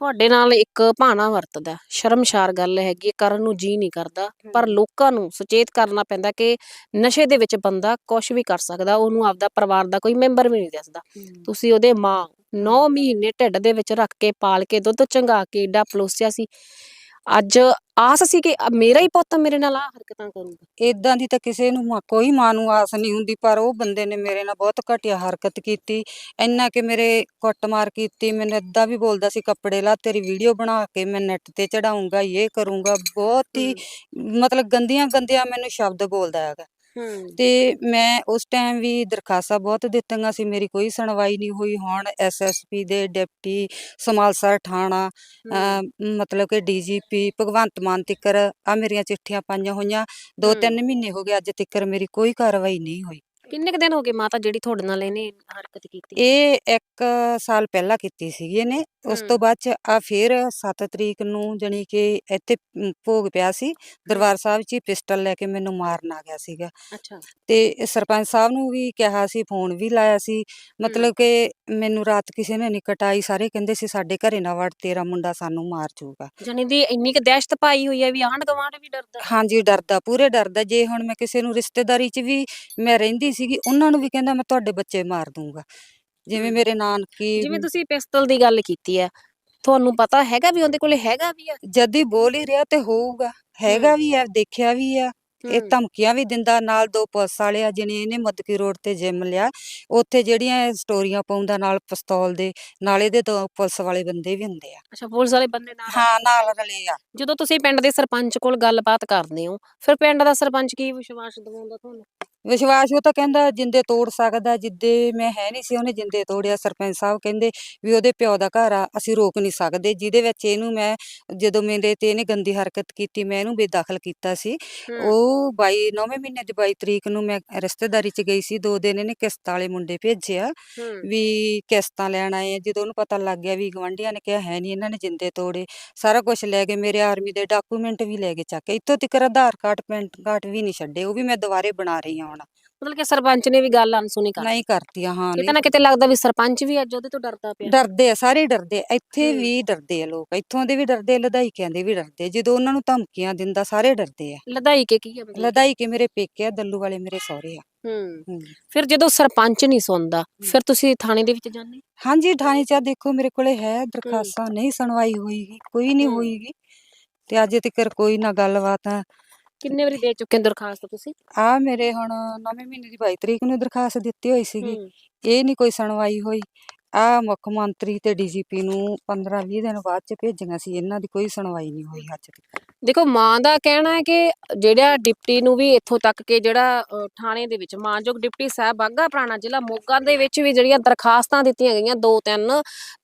ਤੁਹਾਡੇ ਨਾਲ ਇੱਕ ਭਾਣਾ ਵਰਤਦਾ ਸ਼ਰਮਸ਼ਾਰ ਗੱਲ ਹੈਗੀ ਕਰਨ ਨੂੰ ਜੀ ਨਹੀਂ ਕਰਦਾ ਪਰ ਲੋਕਾਂ ਨੂੰ ਸੁਚੇਤ ਕਰਨਾ ਪੈਂਦਾ ਕਿ ਨਸ਼ੇ ਦੇ ਵਿੱਚ ਬੰਦਾ ਕੁਝ ਵੀ ਕਰ ਸਕਦਾ ਉਹਨੂੰ ਆਪਦਾ ਪਰਿਵਾਰ ਦਾ ਕੋਈ ਮੈਂਬਰ ਵੀ ਨਹੀਂ ਦਿਸਦਾ ਤੁਸੀਂ ਉਹਦੇ ਮਾਂ 9 ਮਹੀਨੇ ਢਿੱਡ ਦੇ ਵਿੱਚ ਰੱਖ ਕੇ ਪਾਲ ਕੇ ਦੁੱਧ ਚੰਗਾ ਕੇ ਏਡਾ ਪਲੋਸਿਆ ਸੀ ਅੱਜ ਆਸ ਸੀ ਕਿ ਮੇਰਾ ਹੀ ਪੁੱਤ ਮੇਰੇ ਨਾਲ ਆ ਹਰਕਤਾਂ ਕਰੂਗਾ। ਇਦਾਂ ਦੀ ਤਾਂ ਕਿਸੇ ਨੂੰ ਮਾਂ- ਕੋਈ ਮਾਂ ਨੂੰ ਆਸ ਨਹੀਂ ਹੁੰਦੀ ਪਰ ਉਹ ਬੰਦੇ ਨੇ ਮੇਰੇ ਨਾਲ ਬਹੁਤ ਘਟੀਆ ਹਰਕਤ ਕੀਤੀ। ਇੰਨਾ ਕਿ ਮੇਰੇ ਕੁੱਟਮਾਰ ਕੀਤੀ ਮੈਨੂੰ ਏਦਾਂ ਵੀ ਬੋਲਦਾ ਸੀ ਕੱਪੜੇ ਲਾ ਤੇਰੀ ਵੀਡੀਓ ਬਣਾ ਕੇ ਮੈਂ ਨੈਟ ਤੇ ਚੜਾਉਂਗਾ ਇਹ ਕਰੂੰਗਾ। ਬਹੁਤ ਹੀ ਮਤਲਬ ਗੰਦੀਆਂ ਗੰਦੀਆਂ ਮੈਨੂੰ ਸ਼ਬਦ ਬੋਲਦਾ ਹੈਗਾ। ਤੇ ਮੈਂ ਉਸ ਟਾਈਮ ਵੀ ਦਰਖਾਸਤਾਂ ਬਹੁਤ ਦਿੱਤੀਆਂ ਸੀ ਮੇਰੀ ਕੋਈ ਸੁਣਵਾਈ ਨਹੀਂ ਹੋਈ। ਹੁਣ ਐਸਐਸਪੀ ਦੇ ਡਿਪਟੀ ਸਮਾਲਸਰ ਥਾਣਾ ਮਤਲਬ ਕਿ ਡੀਜੀਪੀ ਭਗਵੰਤ ਮਾਨ ਤਿੱਕਰ ਆ ਮੇਰੀਆਂ ਚਿੱਠੀਆਂ ਪਾਈਆਂ ਹੋਈਆਂ। ਦੋ ਹਮ। ਤਿੰਨ ਮਹੀਨੇ ਹੋ ਗਏ ਅੱਜ ਤਿੱਕਰ ਮੇਰੀ ਕੋਈ ਕਾਰਵਾਈ ਨਹੀਂ ਹੋਈ। ਕਿੰਨੇ ਕੁ ਦਿਨ ਹੋ ਗਏ ਮਾਤਾ ਜਿਹੜੀ ਤੁਹਾਡੇ ਨਾਲ ਇਹਨੇ ਹਰਕਤ ਕੀਤੀ? ਇਹ ਇੱਕ ਸਾਲ ਪਹਿਲਾਂ ਕੀਤੀ ਸੀਗੀ ਇਹਨੇ। ਉਸ ਤੋਂ। ਬਾਅਦ ਚ ਆ ਫਿਰ 7 ਤਰੀਕ ਨੂੰ ਜਣੀ ਕਿ ਇੱਥੇ ਭੋਗ ਪਿਆ ਸੀ। ਦਰਬਾਰ ਸਾਹਿਬ 'ਚ ਹੀ ਪਿਸਟਲ ਲੈ ਕੇ ਮੈਨੂੰ ਮਾਰਨ ਆ ਗਿਆ ਸੀਗਾ। ਅੱਛਾ। ਤੇ ਸਰਪੰਚ ਸਾਹਿਬ ਨੂੰ ਵੀ ਕਿਹਾ ਸੀ ਫੋਨ ਵੀ ਲਾਇਆ ਸੀ। ਮਤਲਬ ਕਿ ਮੈਨੂੰ ਰਾਤ ਕਿਸੇ ਨੇ ਨਹੀਂ ਕਟਾਈ ਸਾਰੇ ਕਹਿੰਦੇ ਸੀ ਸਾਡੇ ਘਰੇ ਨਾ ਵੜ ਤੇਰਾ ਮੁੰਡਾ ਸਾਨੂੰ ਮਾਰ ਜਾਊਗਾ। ਜਾਨੀ ਦੀ ਇੰਨੀ ਕੁ ਦਹਿਸ਼ਤ ਪਾਈ ਹੋਈ ਹੈ ਵੀ ਆਂਢ ਗੁਆਂਢ ਵੀ ਡਰਦਾ। ਹਾਂਜੀ ਡਰਦਾ ਪੂਰੇ ਡਰਦਾ। ਜੇ ਹੁਣ ਮੈਂ ਕਿਸੇ ਨੂੰ ਰਿਸ਼ਤੇਦਾਰੀ 'ਚ ਵੀ ਮੈਂ ਰਹਿੰਦੀ ਸੀਗੀ ਉਹਨਾਂ ਨੂੰ ਵੀ ਕਹਿੰਦਾ ਮੈਂ ਤੁਹਾਡੇ ਬੱਚੇ ਮਾਰ ਦੂੰਗਾ। ਜਿਵੇਂ। ਮੇਰੇ ਨਾਨਕੀ ਜਿਵੇਂ ਤੁਸੀਂ ਪਿਸਤਲ ਦੀ ਗੱਲ ਕੀਤੀ ਹੈ ਤੁਹਾਨੂੰ ਪਤਾ ਹੈਗਾ ਵੀ ਉਹਦੇ ਕੋਲੇ ਹੈਗਾ ਵੀ ਆ? ਜਦ ਹੀ ਬੋਲ ਹੀ ਰਿਹਾ ਤੇ ਹੋਊਗਾ ਹੈਗਾ ਵੀ ਆ ਦੇਖਿਆ ਵੀ ਆ ਇਹ। ਧਮਕੀਆਂ ਵੀ ਦਿੰਦਾ ਨਾਲ ਦੋ ਪੁਲਿਸ ਵਾਲੇ ਆ ਜਿਹਨੇ ਇਹਨੇ ਮਦਕੀ ਰੋਡ ਤੇ ਜਿਮ ਲਿਆ ਉੱਥੇ ਜਿਹੜੀਆਂ ਇਹ ਸਟੋਰੀਆਂ ਪਾਉਂਦਾ ਨਾਲ ਪਿਸਤੌਲ ਦੇ ਨਾਲ ਇਹਦੇ ਦੋ ਪੁਲਿਸ ਵਾਲੇ ਬੰਦੇ ਵੀ ਹੁੰਦੇ ਆ। ਅੱਛਾ ਪੁਲਿਸ ਵਾਲੇ ਬੰਦੇ ਨਾਲ ਹਾਂ ਨਾਲ ਰਲੇ ਆ। ਜਦੋਂ ਤੁਸੀਂ ਪਿੰਡ ਦੇ ਸਰਪੰਚ ਕੋਲ ਗੱਲਬਾਤ ਕਰਦੇ ਹੋ ਫਿਰ ਪਿੰਡ ਦਾ ਸਰਪੰਚ ਕੀ ਵਿਸ਼ਵਾਸ ਦਿਵਾਉਂਦਾ ਤੁਹਾਨੂੰ? ਵਿਸ਼ਵਾਸ ਉਹ ਤਾਂ ਕਹਿੰਦਾ ਜਿੰਦੇ ਤੋੜ ਸਕਦਾ ਜਿੱਦੇ ਮੈਂ ਹੈ ਨਹੀਂ ਸੀ ਉਹਨੇ ਜਿੰਦੇ ਤੋੜਿਆ ਸਰਪੰਚ ਸਾਹਿਬ ਕਹਿੰਦੇ ਵੀ ਉਹਦੇ ਪਿਓ ਦਾ ਘਰ ਆ ਅਸੀਂ ਰੋਕ ਨਹੀਂ ਸਕਦੇ। ਜਿਹਦੇ ਵਿੱਚ ਇਹਨੂੰ ਮੈਂ ਜਦੋਂ ਮੇਰੇ ਤੇ ਇਹਨੇ ਗੰਦੀ ਹਰਕਤ ਕੀਤੀ ਮੈਂ ਇਹਨੂੰ ਬੇਦਖਲ ਕੀਤਾ ਸੀ। ਉਹ 22 ਨੌਵੇਂ ਮਹੀਨੇ ਦੀ 22 ਤਰੀਕ ਨੂੰ ਮੈਂ ਰਿਸ਼ਤੇਦਾਰੀ ਚ ਗਈ ਸੀ ਦੋ ਦਿਨ ਇਹਨੇ ਕਿਸ਼ਤ ਵਾਲੇ ਮੁੰਡੇ ਭੇਜਿਆ ਵੀ ਕਿਸ਼ਤਾਂ ਲੈਣ ਆਏ ਆ। ਜਦੋਂ ਉਹਨੂੰ ਪਤਾ ਲੱਗ ਗਿਆ ਵੀ ਗਵੰਡੀਆਂ ਨੇ ਕਿਹਾ ਹੈ ਨਹੀਂ ਇਹਨਾਂ ਨੇ ਜਿੰਦੇ ਤੋੜੇ। ਸਾਰਾ ਕੁਝ ਲੈ ਗਏ ਮੇਰੇ ਆਰਮੀ ਦੇ ਡਾਕੂਮੈਂਟ ਵੀ ਲੈ ਗਏ ਚੱਕ ਇੱਥੋਂ ਤੱਕ ਆਧਾਰ ਕਾਰਡ ਪੈਨ ਕਾਰਡ ਵੀ ਨਹੀਂ ਛੱਡੇ ਉਹ ਵੀ ਮੈਂ ਦੁਬਾਰੇ ਬਣਾ ਰਹੀ ਹਾਂ ਹੁਣ। ਮਤਲਬ ਕਿ ਸਰਪੰਚ ਨੇ ਵੀ ਗੱਲ ਅਨਸੁਣੀ ਕਰ ਨਹੀਂ ਕਰਤੀਆਂ ਹਾਂ ਕਿਤੇ ਨਾ ਕਿਤੇ ਲੱਗਦਾ ਵੀ ਸਰਪੰਚ ਵੀ ਅੱਜ ਉਹਦੇ ਤੋਂ ਡਰਦਾ ਪਿਆ। ਡਰਦੇ ਆ ਸਾਰੇ ਡਰਦੇ ਆ ਇੱਥੇ। ਵੀ ਡਰਦੇ ਆ ਲੋਕ ਇੱਥੋਂ ਦੇ ਵੀ ਡਰਦੇ ਲਦਾਈਕਿਆਂ ਦੇ ਵੀ ਡਰਦੇ ਜਦੋਂ ਉਹਨਾਂ ਨੂੰ ਧਮਕੀਆਂ ਦਿੰਦਾ ਸਾਰੇ ਡਰਦੇ ਆ। ਲਦਾਈ ਕੇ ਕੀ ਹੈ ਮਤਲਬ ਲਦਾਈਕੇ ਮੇਰੇ ਪੇਕੇ ਆ ਦੱਲੂ ਵਾਲੇ ਮੇਰੇ ਸਹੁਰੇ ਆ। ਹੂੰ। ਫਿਰ ਜਦੋਂ ਸਰਪੰਚ ਨਹੀਂ ਸੁਣਦਾ ਫਿਰ ਤੁਸੀਂ ਥਾਣੇ ਦੇ ਵਿੱਚ ਜਾਂਦੇ? ਹਾਂਜੀ ਥਾਣੇ ਚ ਆ ਦੇਖੋ ਮੇਰੇ ਕੋਲੇ ਹੈ ਦਰਖਾਸਤਾਂ ਨਹੀਂ ਸੁਣਵਾਈ ਹੋਈਗੀ ਕੋਈ ਨਹੀਂ ਹੂੰ। ਹੋਈਗੀ। ਤੇ ਅੱਜ ਤੱਕ ਕੋਈ ਨਾ ਗੱਲਬਾਤ ਆ ਕਿੰਨੇ ਵਾਰੀ ਦੇ ਚੁੱਕੇ ਹੋ ਦਰਖਾਸਤ ਤੁਸੀਂ? ਆ ਮੇਰੇ ਹੁਣ ਨਵੇਂ ਮਹੀਨੇ ਦੀ 22 ਤਰੀਕ ਨੂੰ ਦਰਖਾਸਤ ਦਿੱਤੀ ਹੋਈ ਸੀਗੀ। ਹੂੰ। ਇਹ ਨਹੀਂ ਕੋਈ ਸੁਣਵਾਈ ਹੋਈ। ਆ ਮੁੱਖ ਮੰਤਰੀ ਤੇ ਡੀਜੀਪੀ ਨੂੰ 15 20 ਦਿਨ ਬਾਅਦ ਚ ਭੇਜੀਆਂ ਸੀ ਇਹਨਾਂ ਦੀ ਕੋਈ ਸੁਣਵਾਈ ਨਹੀਂ ਹੋਈ ਅੱਜ ਤੱਕ। ਦੇਖੋ ਮਾਂ ਦਾ ਕਹਿਣਾ ਹੈ ਕਿ ਜਿਹੜਾ ਡਿਪਟੀ ਨੂੰ ਵੀ ਇੱਥੋਂ ਤੱਕ ਕਿ ਜਿਹੜਾ ਅ, ਥਾਣੇ ਦੇ ਵਿੱਚ ਮਾਨਯੋਗ ਡਿਪਟੀ ਸਾਹਿਬ ਬਾਗਾ ਪੁਰਾਣਾ ਜ਼ਿਲ੍ਹਾ ਮੋਗਾ ਦੇ ਵਿੱਚ ਵੀ ਜਿਹੜੀਆਂ ਦਰਖਾਸਤਾਂ ਦਿੱਤੀਆਂ ਗਈਆਂ ਦੋ ਤਿੰਨ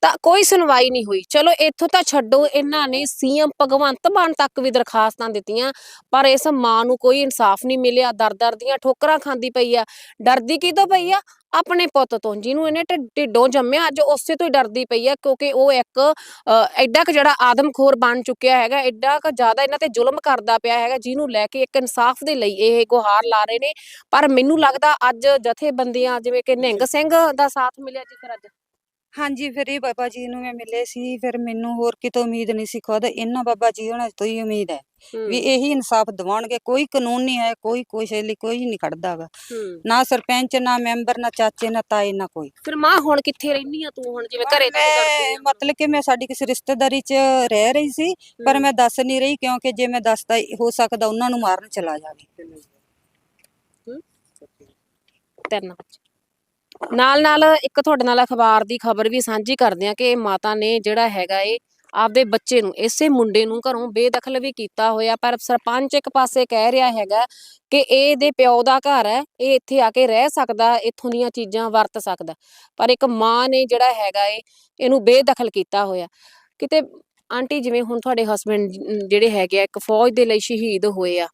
ਤਾਂ ਕੋਈ ਸੁਣਵਾਈ ਨਹੀਂ ਹੋਈ। ਚਲੋ ਇੱਥੋਂ ਤਾਂ ਛੱਡੋ ਇਹਨਾਂ ਨੇ ਸੀਐਮ ਭਗਵੰਤ ਮਾਨ ਤੱਕ ਵੀ ਦਰਖਾਸਤਾਂ ਦਿੱਤੀਆਂ ਪਰ ਇਸ ਮਾਂ ਨੂੰ ਕੋਈ ਇਨਸਾਫ ਨਹੀਂ ਮਿਲਿਆ ਦਰ ਦਰ ਦੀਆਂ ਠੋਕਰਾਂ ਖਾਂਦੀ ਪਈ ਆ। ਡਰਦੀ ਕਿਦੋਂ ਪਈ ਆ? ਆਪਣੇ ਪੁੱਤ ਤੋਂ ਜਿਹਨੂੰ ਇਹਨੇ ਢਿੱਡੋਂ ਜੰਮਿਆ ਅੱਜ ਉਸੇ ਤੋਂ ਹੀ ਡਰਦੀ ਪਈ ਹੈ ਕਿਉਂਕਿ ਉਹ ਇੱਕ ਅ, ਐਡਾ ਕੁ ਜਿਹੜਾ ਆਦਮਖੋਰ ਬਣ ਚੁੱਕਿਆ ਹੈਗਾ ਐਡਾ ਕੁ ਜ਼ਿਆਦਾ ਇਹਨਾਂ ਤੇ ਜ਼ੁਲਮ ਕਰਦਾ ਪਿਆ ਹੈਗਾ ਜਿਹਨੂੰ ਲੈ ਕੇ ਇੱਕ ਇਨਸਾਫ ਦੇ ਲਈ ਇਹ ਗੁਹਾਰ ਲਾ ਰਹੇ ਨੇ। ਪਰ ਮੈਨੂੰ ਲੱਗਦਾ ਅੱਜ ਜਥੇਬੰਦੀਆਂ ਜਿਵੇਂ ਕਿ ਨਿਹੰਗ ਸਿੰਘ ਦਾ ਸਾਥ ਮਿਲਿਆ ਜੀ ਫਿਰ ਅੱਜ। ਹਾਂਜੀ ਫਿਰ ਇਹ ਬਾਬਾ ਜੀ ਨੂੰ ਮੈਂ ਮਿਲੇ ਸੀ ਫਿਰ ਮੈਨੂੰ ਹੋਰ ਕਿਤੋਂ ਉਮੀਦ ਨਹੀਂ ਸੀ ਖੁਦ ਇਹਨਾਂ ਬਾਬਾ ਜੀ ਹੋਣਾ ਤੋਂ ਹੀ ਉਮੀਦ ਹੈ ਵੀ ਇਹੀ ਇਨਸਾਫ ਦਿਵਾਉਣਗੇ ਕੋਈ ਕਾਨੂੰਨ ਨਹੀਂ ਹੈ ਕੋਈ ਕੁਛ ਲਈ ਕੋਈ ਨਹੀਂ ਹੂੰ। ਨਾ ਸਰਪੰਚ ਨਾ ਮੈਂਬਰ ਨਾ ਚਾਚੇ ਨਾ ਤਾਏ ਨਾ ਕੋਈ। ਫਿਰ ਮਾਂ ਹੁਣ ਕਿੱਥੇ ਰਹਿਨੀ ਆ ਤੂੰ ਹੁਣ ਜਿਵੇਂ ਘਰੇ ਤੇ ਮੈਂ ਮਤਲਬ ਕਿ ਮੈਂ ਸਾਡੀ ਕਿਸੇ ਰਿਸ਼ਤੇਦਾਰੀ 'ਚ ਰਹਿ ਰਹੀ ਸੀ ਪਰ ਮੈਂ ਦੱਸ ਨਹੀਂ ਰਹੀ ਕਿਉਂਕਿ ਜੇ ਮੈਂ ਦੱਸਦਾ ਹੋ ਸਕਦਾ ਉਹਨਾਂ ਨੂੰ ਮਾਰਨ ਚਲਾ ਜਾਵੇ। ਤਿੰਨ ਨਾਲ ਨਾਲ ਇੱਕ ਤੁਹਾਡੇ ਨਾਲ ਅਖਬਾਰ ਦੀ ਖਬਰ ਵੀ ਸਾਂਝੀ ਕਰਦੇ ਆ ਕਿ ਮਾਤਾ ਨੇ ਜਿਹੜਾ ਹੈਗਾ ਏ ਆਪਦੇ ਬੱਚੇ ਨੂੰ, ਇਸੇ ਮੁੰਡੇ ਨੂੰ ਘਰੋਂ ਬੇਦਖਲ ਵੀ ਕੀਤਾ ਹੋਇਆ, ਪਰ ਸਰਪੰਚ ਇੱਕ ਪਾਸੇ ਕਹਿ ਰਿਹਾ ਹੈਗਾ ਕਿ ਇਹ ਇਹਦੇ ਪਿਓ ਦਾ ਘਰ ਹੈ, ਇਹ ਇੱਥੇ ਆ ਕੇ ਰਹਿ ਸਕਦਾ, ਇੱਥੋਂ ਦੀਆਂ ਚੀਜ਼ਾਂ ਵਰਤ ਸਕਦਾ। ਪਰ ਇੱਕ ਮਾਂ ਨੇ ਜਿਹੜਾ ਹੈਗਾ ਏ ਇਹਨੂੰ ਬੇਦਖਲ ਕੀਤਾ ਹੋਇਆ। ਕਿਤੇ ਆਂਟੀ ਜਿਵੇਂ ਹੁਣ ਤੁਹਾਡੇ ਹਸਬੰਡ ਜਿਹੜੇ ਹੈਗੇ ਆ, ਇੱਕ ਫੌਜ ਦੇ ਲਈ ਸ਼ਹੀਦ ਹੋਏ ਆ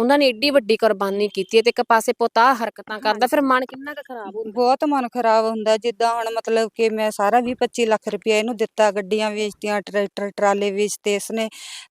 ਉਹਨਾਂ ਨੇ ਏਡੀ ਵੱਡੀ ਕੁਰਬਾਨੀ ਕੀਤੀ ਹੈ ਤੇ ਇੱਕ ਪਾਸੇ ਪੁੱਤ ਹਰਕਤਾਂ ਕਰਦਾ ਫਿਰ ਮਨ ਕਿੰਨਾ ਕੁ ਖਰਾਬ ਹੁੰਦਾ? ਬਹੁਤ ਮਨ ਖਰਾਬ ਹੁੰਦਾ ਜਿੱਦਾਂ ਹੁਣ ਮਤਲਬ ਕਿ ਮੈਂ ਸਾਰਾ 20 25 ਲੱਖ ਰੁਪਇਆ ਇਹਨੂੰ ਦਿੱਤਾ ਗੱਡੀਆਂ ਵੇਚਤੀਆਂ ਟਰੈਕਟਰ ਟਰਾਲੇ ਵੇਚਤੇ ਇਸਨੇ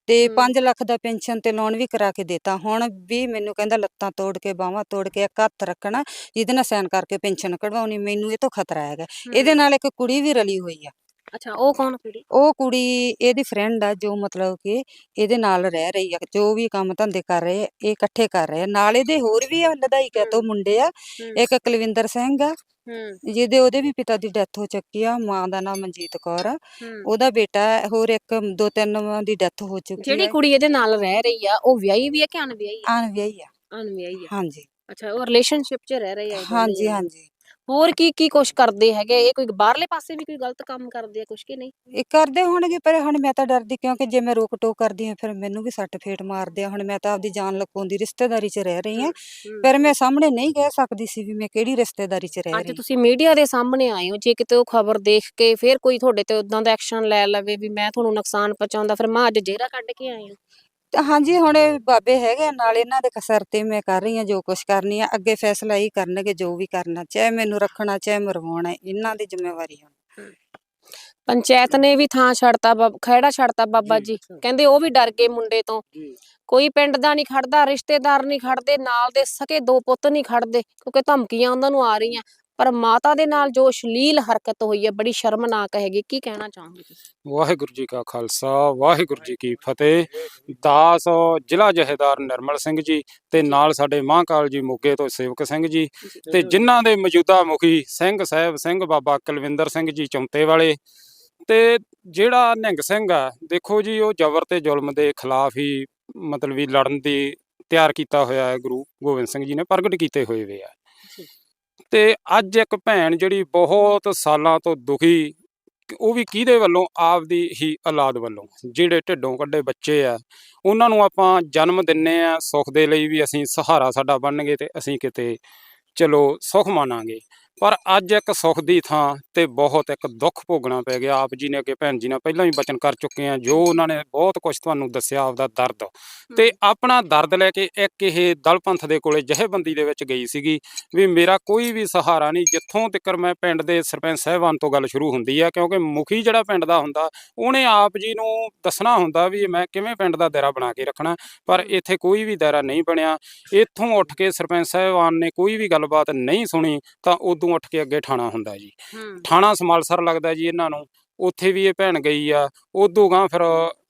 ਤੇ ਹਮ। 5 ਲੱਖ ਦਾ ਪੈਨਸ਼ਨ ਤੇ ਲੋਨ ਵੀ ਕਰਾ ਕੇ ਦਿੱਤਾ। ਹੁਣ ਵੀ ਮੈਨੂੰ ਕਹਿੰਦਾ ਲੱਤਾਂ ਤੋੜ ਕੇ ਬਾਹਾਂ ਤੋੜ ਕੇ ਇੱਕ ਹੱਥ ਰੱਖਣਾ ਜਿਹਦੇ ਨਾਲ ਸਾਈਨ ਕਰਕੇ ਪੈਨਸ਼ਨ ਕਢਵਾਉਣੀ ਮੈਨੂੰ ਇਹ ਤੋਂ ਖਤਰਾ ਹੈਗਾ। ਇਹਦੇ ਨਾਲ ਇੱਕ ਕੁੜੀ ਵੀ ਰਲੀ ਹੋਈ ਆ। ਅੱਛਾ ਉਹ ਕੌਣ ਕੁੜੀ? ਉਹ ਕੁੜੀ ਇਹਦੀ ਫਰੈਂਡ ਆ ਜੋ ਮਤਲਬ ਕਿ ਇਹਦੇ ਨਾਲ ਰਹਿ ਰਹੀ ਆ ਜੋ ਵੀ ਕੰਮ ਧੰਦੇ ਕਰ ਰਹੇ ਆ, ਇਹ ਇਕੱਠੇ ਕਰ ਰਹੇ ਆ। ਨਾਲ ਇਹਦੇ ਹੋਰ ਵੀ ਆ ਲਦਾਈਕਾ ਤੋਂ ਮੁੰਡੇ ਆ ਇੱਕ ਕੁਲਵਿੰਦਰ ਸਿੰਘ ਆ ਹੂੰ। ਜਿਹਦੇ ਉਹਦੇ ਵੀ ਪਿਤਾ ਦੀ ਡੈਥ ਹੋ ਚੁੱਕੀ ਆ ਮਾਂ ਦਾ ਨਾਮ ਮਨਜੀਤ ਕੌਰ ਆ। ਹੂੰ। ਉਹਦਾ ਬੇਟਾ ਹੈ, ਹੋਰ ਇੱਕ ਦੋ ਤਿੰਨ ਦੀ ਡੈਥ ਹੋ ਚੁੱਕੀ ਜਿਹੜੀ ਹੈ ਕੁੜੀ ਇਹਦੇ ਨਾਲ ਰਹਿ ਰਹੀ ਆ ਉਹ ਵਿਆਹੀ ਵੀ ਆ ਕਿ ਅਣਵਿਆਹੀ ਆ? ਅਣਵਿਆਹੀ ਆ। ਆ। ਹਾਂਜੀ। ਅੱਛਾ ਉਹ ਰਿਲੇਸ਼ਨਸ਼ਿਪ 'ਚ ਰਹਿ ਰਹੇ ਆ ਇਹ ਦੋਨੇ ਹਾਂਜੀ ਜਣੇ। ਹਾਂਜੀ। ਹੋਰ ਕੀ ਕੀ ਕੁਛ ਕਰਦੇ ਹੈਗੇ? ਇਹ ਕੋਈ ਬਾਹਰਲੇ ਪਾਸੇ ਵੀ ਕੋਈ ਗਲਤ ਕੰਮ ਕਰਦੇ ਆ ਕੁਛ ਕਿ ਨਹੀਂ? ਇਹ ਕਰਦੇ ਹੋਣਗੇ ਪਰ ਹੁਣ ਮੈਂ ਤਾਂ ਡਰਦੀ ਕਿਉਂਕਿ ਜੇ ਮੈਂ ਰੋਕ ਟੋਕ ਕਰਦੀ ਹਾਂ ਫਿਰ ਮੈਨੂੰ ਵੀ ਸੱਟ ਫੇਟ ਮਾਰਦੇ ਆ। ਹੁਣ ਮੈਂ ਤਾਂ ਆਪਦੀ ਜਾਨ ਲਗਾਉਂਦੀ ਰਿਸ਼ਤੇਦਾਰੀ 'ਚ ਰਹਿ ਰਹੀ ਹਾਂ। ਪਰ ਮੈਂ ਸਾਹਮਣੇ ਨਹੀਂ ਕਹਿ ਸਕਦੀ ਸੀ ਵੀ ਮੈਂ ਕਿਹੜੀ ਰਿਸ਼ਤੇਦਾਰੀ 'ਚ ਰਹਿ ਅੱਜ ਰਹੀ। ਤੁਸੀਂ ਮੀਡੀਆ ਦੇ ਸਾਹਮਣੇ ਆਏ ਹੋ ਜੇ ਕਿਤੇ ਉਹ ਖਬਰ ਦੇਖ ਕੇ ਫਿਰ ਕੋਈ ਤੁਹਾਡੇ ਤੇ ਉਦਾਂ ਦਾ ਐਕਸ਼ਨ ਲੈ ਲਵੇ ਵੀ ਮੈਂ ਤੁਹਾਨੂੰ ਨੁਕਸਾਨ ਪਹੁੰਚਾਉਂਦਾ ਫਿਰ ਮੈਂ ਅੱਜ ਜੇਰਾ ਕੱਢ ਕੇ ਆਈ ਹਾਂ। ਹਾਂਜੀ ਹੁਣ ਇਹ ਬਾਬੇ ਹੈਗੇ ਨਾਲ ਇਹਨਾਂ ਦੇ ਕਸਰ ਤੇ ਮੈਂ ਕਰ ਰਹੀ ਹਾਂ ਜੋ ਕੁਝ ਕਰਨੀ ਆ ਅੱਗੇ ਫੈਸਲਾ ਹੀ ਕਰਨਗੇ ਜੋ ਵੀ ਕਰਨਾ ਚਾਹੇ ਮੈਨੂੰ ਰੱਖਣਾ ਚਾਹੇ ਮਰਵਾਉਣਾ ਇਹਨਾਂ ਦੀ ਜ਼ਿੰਮੇਵਾਰੀ ਹੁਣ ਪੰਚਾਇਤ ਨੇ ਵੀ ਥਾਂ ਛੱਡਤਾ ਬਾਬ- ਖਹਿੜਾ ਛੱਡਤਾ ਬਾਬਾ ਜੀ। ਕਹਿੰਦੇ ਉਹ ਵੀ ਡਰ ਗਏ ਮੁੰਡੇ ਤੋਂ। ਕੋਈ ਪਿੰਡ ਦਾ ਨਹੀਂ ਖੜਦਾ ਰਿਸ਼ਤੇਦਾਰ ਨਹੀਂ ਖੜਦੇ ਨਾਲ ਦੇ ਸਕੇ ਦੋ ਪੁੱਤ ਨਹੀਂ ਖੜਦੇ ਕਿਉਂਕਿ ਧਮਕੀਆਂ ਉਹਨਾਂ ਨੂੰ ਆ ਰਹੀਆਂ। ਪਰ ਮਾਤਾ ਦੇ ਨਾਲ ਜੋ ਅਸ਼ਲੀਲ ਹਰਕਤ ਹੋਈ ਹੈ ਬੜੀ ਸ਼ਰਮਨਾਕ ਹੈਗੀ। ਕੀ ਕਹਿਣਾ ਚਾਹੋਗੇ ਤੁਸੀਂ? ਵਾਹਿਗੁਰੂ ਜੀ ਕਾ ਖਾਲਸਾ ਵਾਹਿਗੁਰੂ ਜੀ ਕੀ ਫਤਿਹ। ਦਾਸ ਜ਼ਿਲ੍ਹਾ ਜਹੇਦਾਰ ਨਿਰਮਲ ਸਿੰਘ ਜੀ ਤੇ ਨਾਲ ਸਾਡੇ ਮਹਾਂਕਾਲ ਜੀ ਮੋਗੇ ਤੋਂ ਸੇਵਕ ਸਿੰਘ ਜੀ। ਤੇ ਜਿਨ੍ਹਾਂ ਦੇ ਮੌਜੂਦਾ ਮੁਖੀ ਸਿੰਘ ਸਾਹਿਬ ਸਿੰਘ ਬਾਬਾ ਕੁਲਵਿੰਦਰ ਸਿੰਘ ਜੀ ਚੌਂਤੇ ਵਾਲੇ ਤੇ ਜਿਹੜਾ ਨਿਹੰਗ ਸਿੰਘ ਆ ਦੇਖੋ ਜੀ ਉਹ ਜ਼ਬਰ ਤੇ ਜ਼ੁਲਮ ਦੇ ਖਿਲਾਫ ਹੀ ਮਤਲਬ ਵੀ ਲੜਨ ਦੀ ਤਿਆਰ ਕੀਤਾ ਹੋਇਆ ਹੈ ਗੁਰੂ ਗੋਬਿੰਦ ਸਿੰਘ ਜੀ ਨੇ ਪ੍ਰਗਟ ਕੀਤੇ ਹੋਏ ਵੇ ਆ। ਤੇ ਅੱਜ ਇੱਕ ਭੈਣ ਜਿਹੜੀ ਬਹੁਤ ਸਾਲਾਂ ਤੋਂ ਦੁਖੀ, ਉਹ ਵੀ ਕਿਹਦੇ ਵੱਲੋਂ? ਆਪਦੀ ਹੀ ਔਲਾਦ ਵੱਲੋਂ। ਜਿਹੜੇ ਢਿੱਡੋਂ ਕੱਢੇ ਬੱਚੇ ਆ, ਉਹਨਾਂ ਨੂੰ ਆਪਾਂ ਜਨਮ ਦਿੰਨੇ ਆ, ਸੁੱਖ ਦੇ ਲਈ ਵੀ ਅਸੀਂ ਸਹਾਰਾ ਸਾਡਾ ਬਣਨਗੇ ਤੇ ਅਸੀਂ ਕਿਤੇ ਚਲੋ ਸੁੱਖ ਮਾਣਾਂਗੇ ਪਰ ਅੱਜ ਇੱਕ ਸੁੱਖ ਦੀ ਥਾਂ ਤੇ ਬਹੁਤ ਇੱਕ ਦੁੱਖ ਭੋਗਣਾ ਪੈ ਗਿਆ। ਆਪ ਜੀ ਨੇ ਅੱਗੇ ਭੈਣ ਜੀ ਨਾਲ ਪਹਿਲਾਂ ਵੀ ਬਚਨ ਕਰ ਚੁੱਕੇ ਆ ਜੋ ਉਹਨਾਂ ਨੇ ਬਹੁਤ ਕੁਝ ਤੁਹਾਨੂੰ ਦੱਸਿਆ ਆਪਦਾ ਦਰਦ। ਤੇ ਆਪਣਾ ਦਰਦ ਲੈ ਕੇ ਇੱਕ ਇਹ ਦਲਪੰਥ ਦੇ ਕੋਲੇ ਜਹੇਬੰਦੀ ਦੇ ਵਿੱਚ ਗਈ ਸੀਗੀ ਵੀ ਮੇਰਾ ਕੋਈ ਵੀ ਸਹਾਰਾ ਨਹੀਂ। ਜਿੱਥੋਂ ਤੱਕ ਮੈਂ ਪਿੰਡ ਦੇ ਸਰਪੰਚ ਸਾਹਿਬਾਨ ਤੋਂ ਗੱਲ ਸ਼ੁਰੂ ਹੁੰਦੀ ਆ ਕਿਉਂਕਿ ਮੁਖੀ ਜਿਹੜਾ ਪਿੰਡ ਦਾ ਹੁੰਦਾ ਉਹਨੇ ਆਪ ਜੀ ਨੂੰ ਦੱਸਣਾ ਹੁੰਦਾ ਵੀ ਮੈਂ ਕਿਵੇਂ ਪਿੰਡ ਦਾ ਦਾਇਰਾ ਬਣਾ ਕੇ ਰੱਖਣਾ ਪਰ ਇੱਥੇ ਕੋਈ ਵੀ ਦਾਇਰਾ ਨਹੀਂ ਬਣਿਆ। ਇੱਥੋਂ ਉੱਠ ਕੇ ਸਰਪੰਚ ਸਾਹਿਬਾਨ ਨੇ ਕੋਈ ਵੀ ਗੱਲਬਾਤ ਨਹੀਂ ਸੁਣੀ ਤਾਂ ਉਦੋਂ ਉੱਠ ਕੇ ਅੱਗੇ ਠਾਣਾ ਹੁੰਦਾ ਜੀ। ਥਾਣਾ ਸਮਾਲਸਰ ਲੱਗਦਾ ਜੀ ਇਹਨਾਂ ਨੂੰ ਉੱਥੇ ਵੀ ਇਹ ਭੈਣ ਗਈ ਆ ਉਦੋਂ ਗਾਂ ਫਿਰ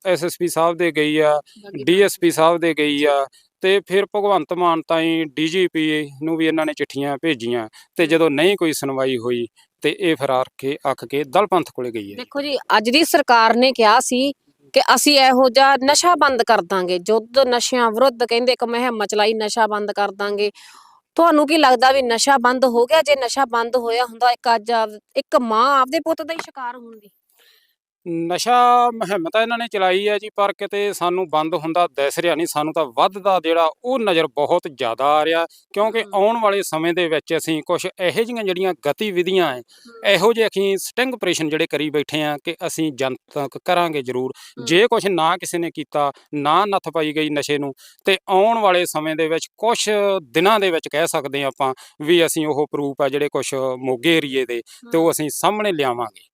ਐਸਐਸਪੀ ਸਾਹਿਬ ਦੇ ਗਈ ਆ ਡੀਐਸਪੀ ਸਾਹਿਬ ਦੇ ਗਈ ਆ ਤੇ ਫਿਰ ਭਗਵੰਤ ਮਾਨ ਤਾਈਂ ਡੀਜੀਪੀ ਨੂੰ ਵੀ ਇਹਨਾਂ ਨੇ ਚਿੱਠੀਆਂ ਭੇਜੀਆਂ ਤੇ ਜਦੋਂ ਨਹੀਂ ਕੋਈ ਸੁਣਵਾਈ ਹੋਈ ਤੇ ਇਹ ਫਿਰ ਆ ਕੇ ਅੱਖ ਕੇ ਦਲਪੰਥ ਕੋਲੇ ਗਈ ਹੈ ਦੇਖੋ ਜੀ ਅੱਜ ਦੀ ਸਰਕਾਰ ਨੇ ਕਿਹਾ ਸੀ ਕਿ ਅਸੀਂ ਇਹੋ ਜਿਹਾ ਨਸ਼ਾ ਬੰਦ ਕਰ ਦਾਂਗੇ ਜੁੱਧ ਨਸ਼ਿਆਂ ਵਿਰੁੱਧ ਕਹਿੰਦੇ ਇੱਕ ਮੁਹਿੰਮ ਚਲਾਈ ਨਸ਼ਾ ਬੰਦ ਕਰ ਦਾਂਗੇ। ਤੁਹਾਨੂੰ ਕੀ ਲੱਗਦਾ ਵੀ ਨਸ਼ਾ ਬੰਦ ਹੋ ਗਿਆ? ਜੇ ਨਸ਼ਾ ਬੰਦ ਹੋਇਆ ਹੁੰਦਾ, ਇੱਕ ਅੱਜ ਆਪ- ਇੱਕ ਮਾਂ ਆਪਦੇ ਪੁੱਤ ਦਾ ਹੀ ਸ਼ਿਕਾਰ ਹੁੰਦੀ ਨਸ਼ਾ ਮੁਹਿੰਮ ਤਾਂ ਇਹਨਾਂ ਨੇ ਚਲਾਈ ਹੈ ਜੀ ਪਰ ਕਿਤੇ ਸਾਨੂੰ ਬੰਦ ਹੁੰਦਾ ਦਿਸ ਰਿਹਾ ਨਹੀਂ ਸਾਨੂੰ ਤਾਂ ਵੱਧਦਾ ਜਿਹੜਾ ਉਹ ਨਜ਼ਰ ਬਹੁਤ ਜ਼ਿਆਦਾ ਆ ਰਿਹਾ ਕਿਉਂਕਿ। ਆਉਣ ਵਾਲੇ ਸਮੇਂ ਦੇ ਵਿੱਚ ਅਸੀਂ ਕੁਝ ਇਹੋ ਜਿਹੀਆਂ ਜਿਹੜੀਆਂ ਗਤੀਵਿਧੀਆਂ ਹੈ ਇਹੋ ਜਿਹੇ ਅਸੀਂ ਸਟਿੰਗ ਆਪਰੇਸ਼ਨ ਜਿਹੜੇ ਕਰੀ ਬੈਠੇ ਆ ਕਿ ਅਸੀਂ ਜਨਤਕ ਕਰਾਂਗੇ ਜ਼ਰੂਰ। ਜੇ ਕੁਝ ਨਾ ਕਿਸੇ ਨੇ ਕੀਤਾ ਨਾ ਨੱਥ ਪਾਈ ਗਈ ਨਸ਼ੇ ਨੂੰ ਤੇ ਆਉਣ ਵਾਲੇ ਸਮੇਂ ਦੇ ਵਿੱਚ ਕੁਝ ਦਿਨਾਂ ਦੇ ਵਿੱਚ ਕਹਿ ਸਕਦੇ ਹਾਂ ਆਪਾਂ ਵੀ ਅਸੀਂ ਉਹ ਪ੍ਰੂਫ ਆ ਜਿਹੜੇ ਕੁਝ ਮੋਗੇ ਏਰੀਏ ਦੇ ਤੇ ਉਹ ਅਸੀਂ ਸਾਹਮਣੇ ਲਿਆਵਾਂਗੇ।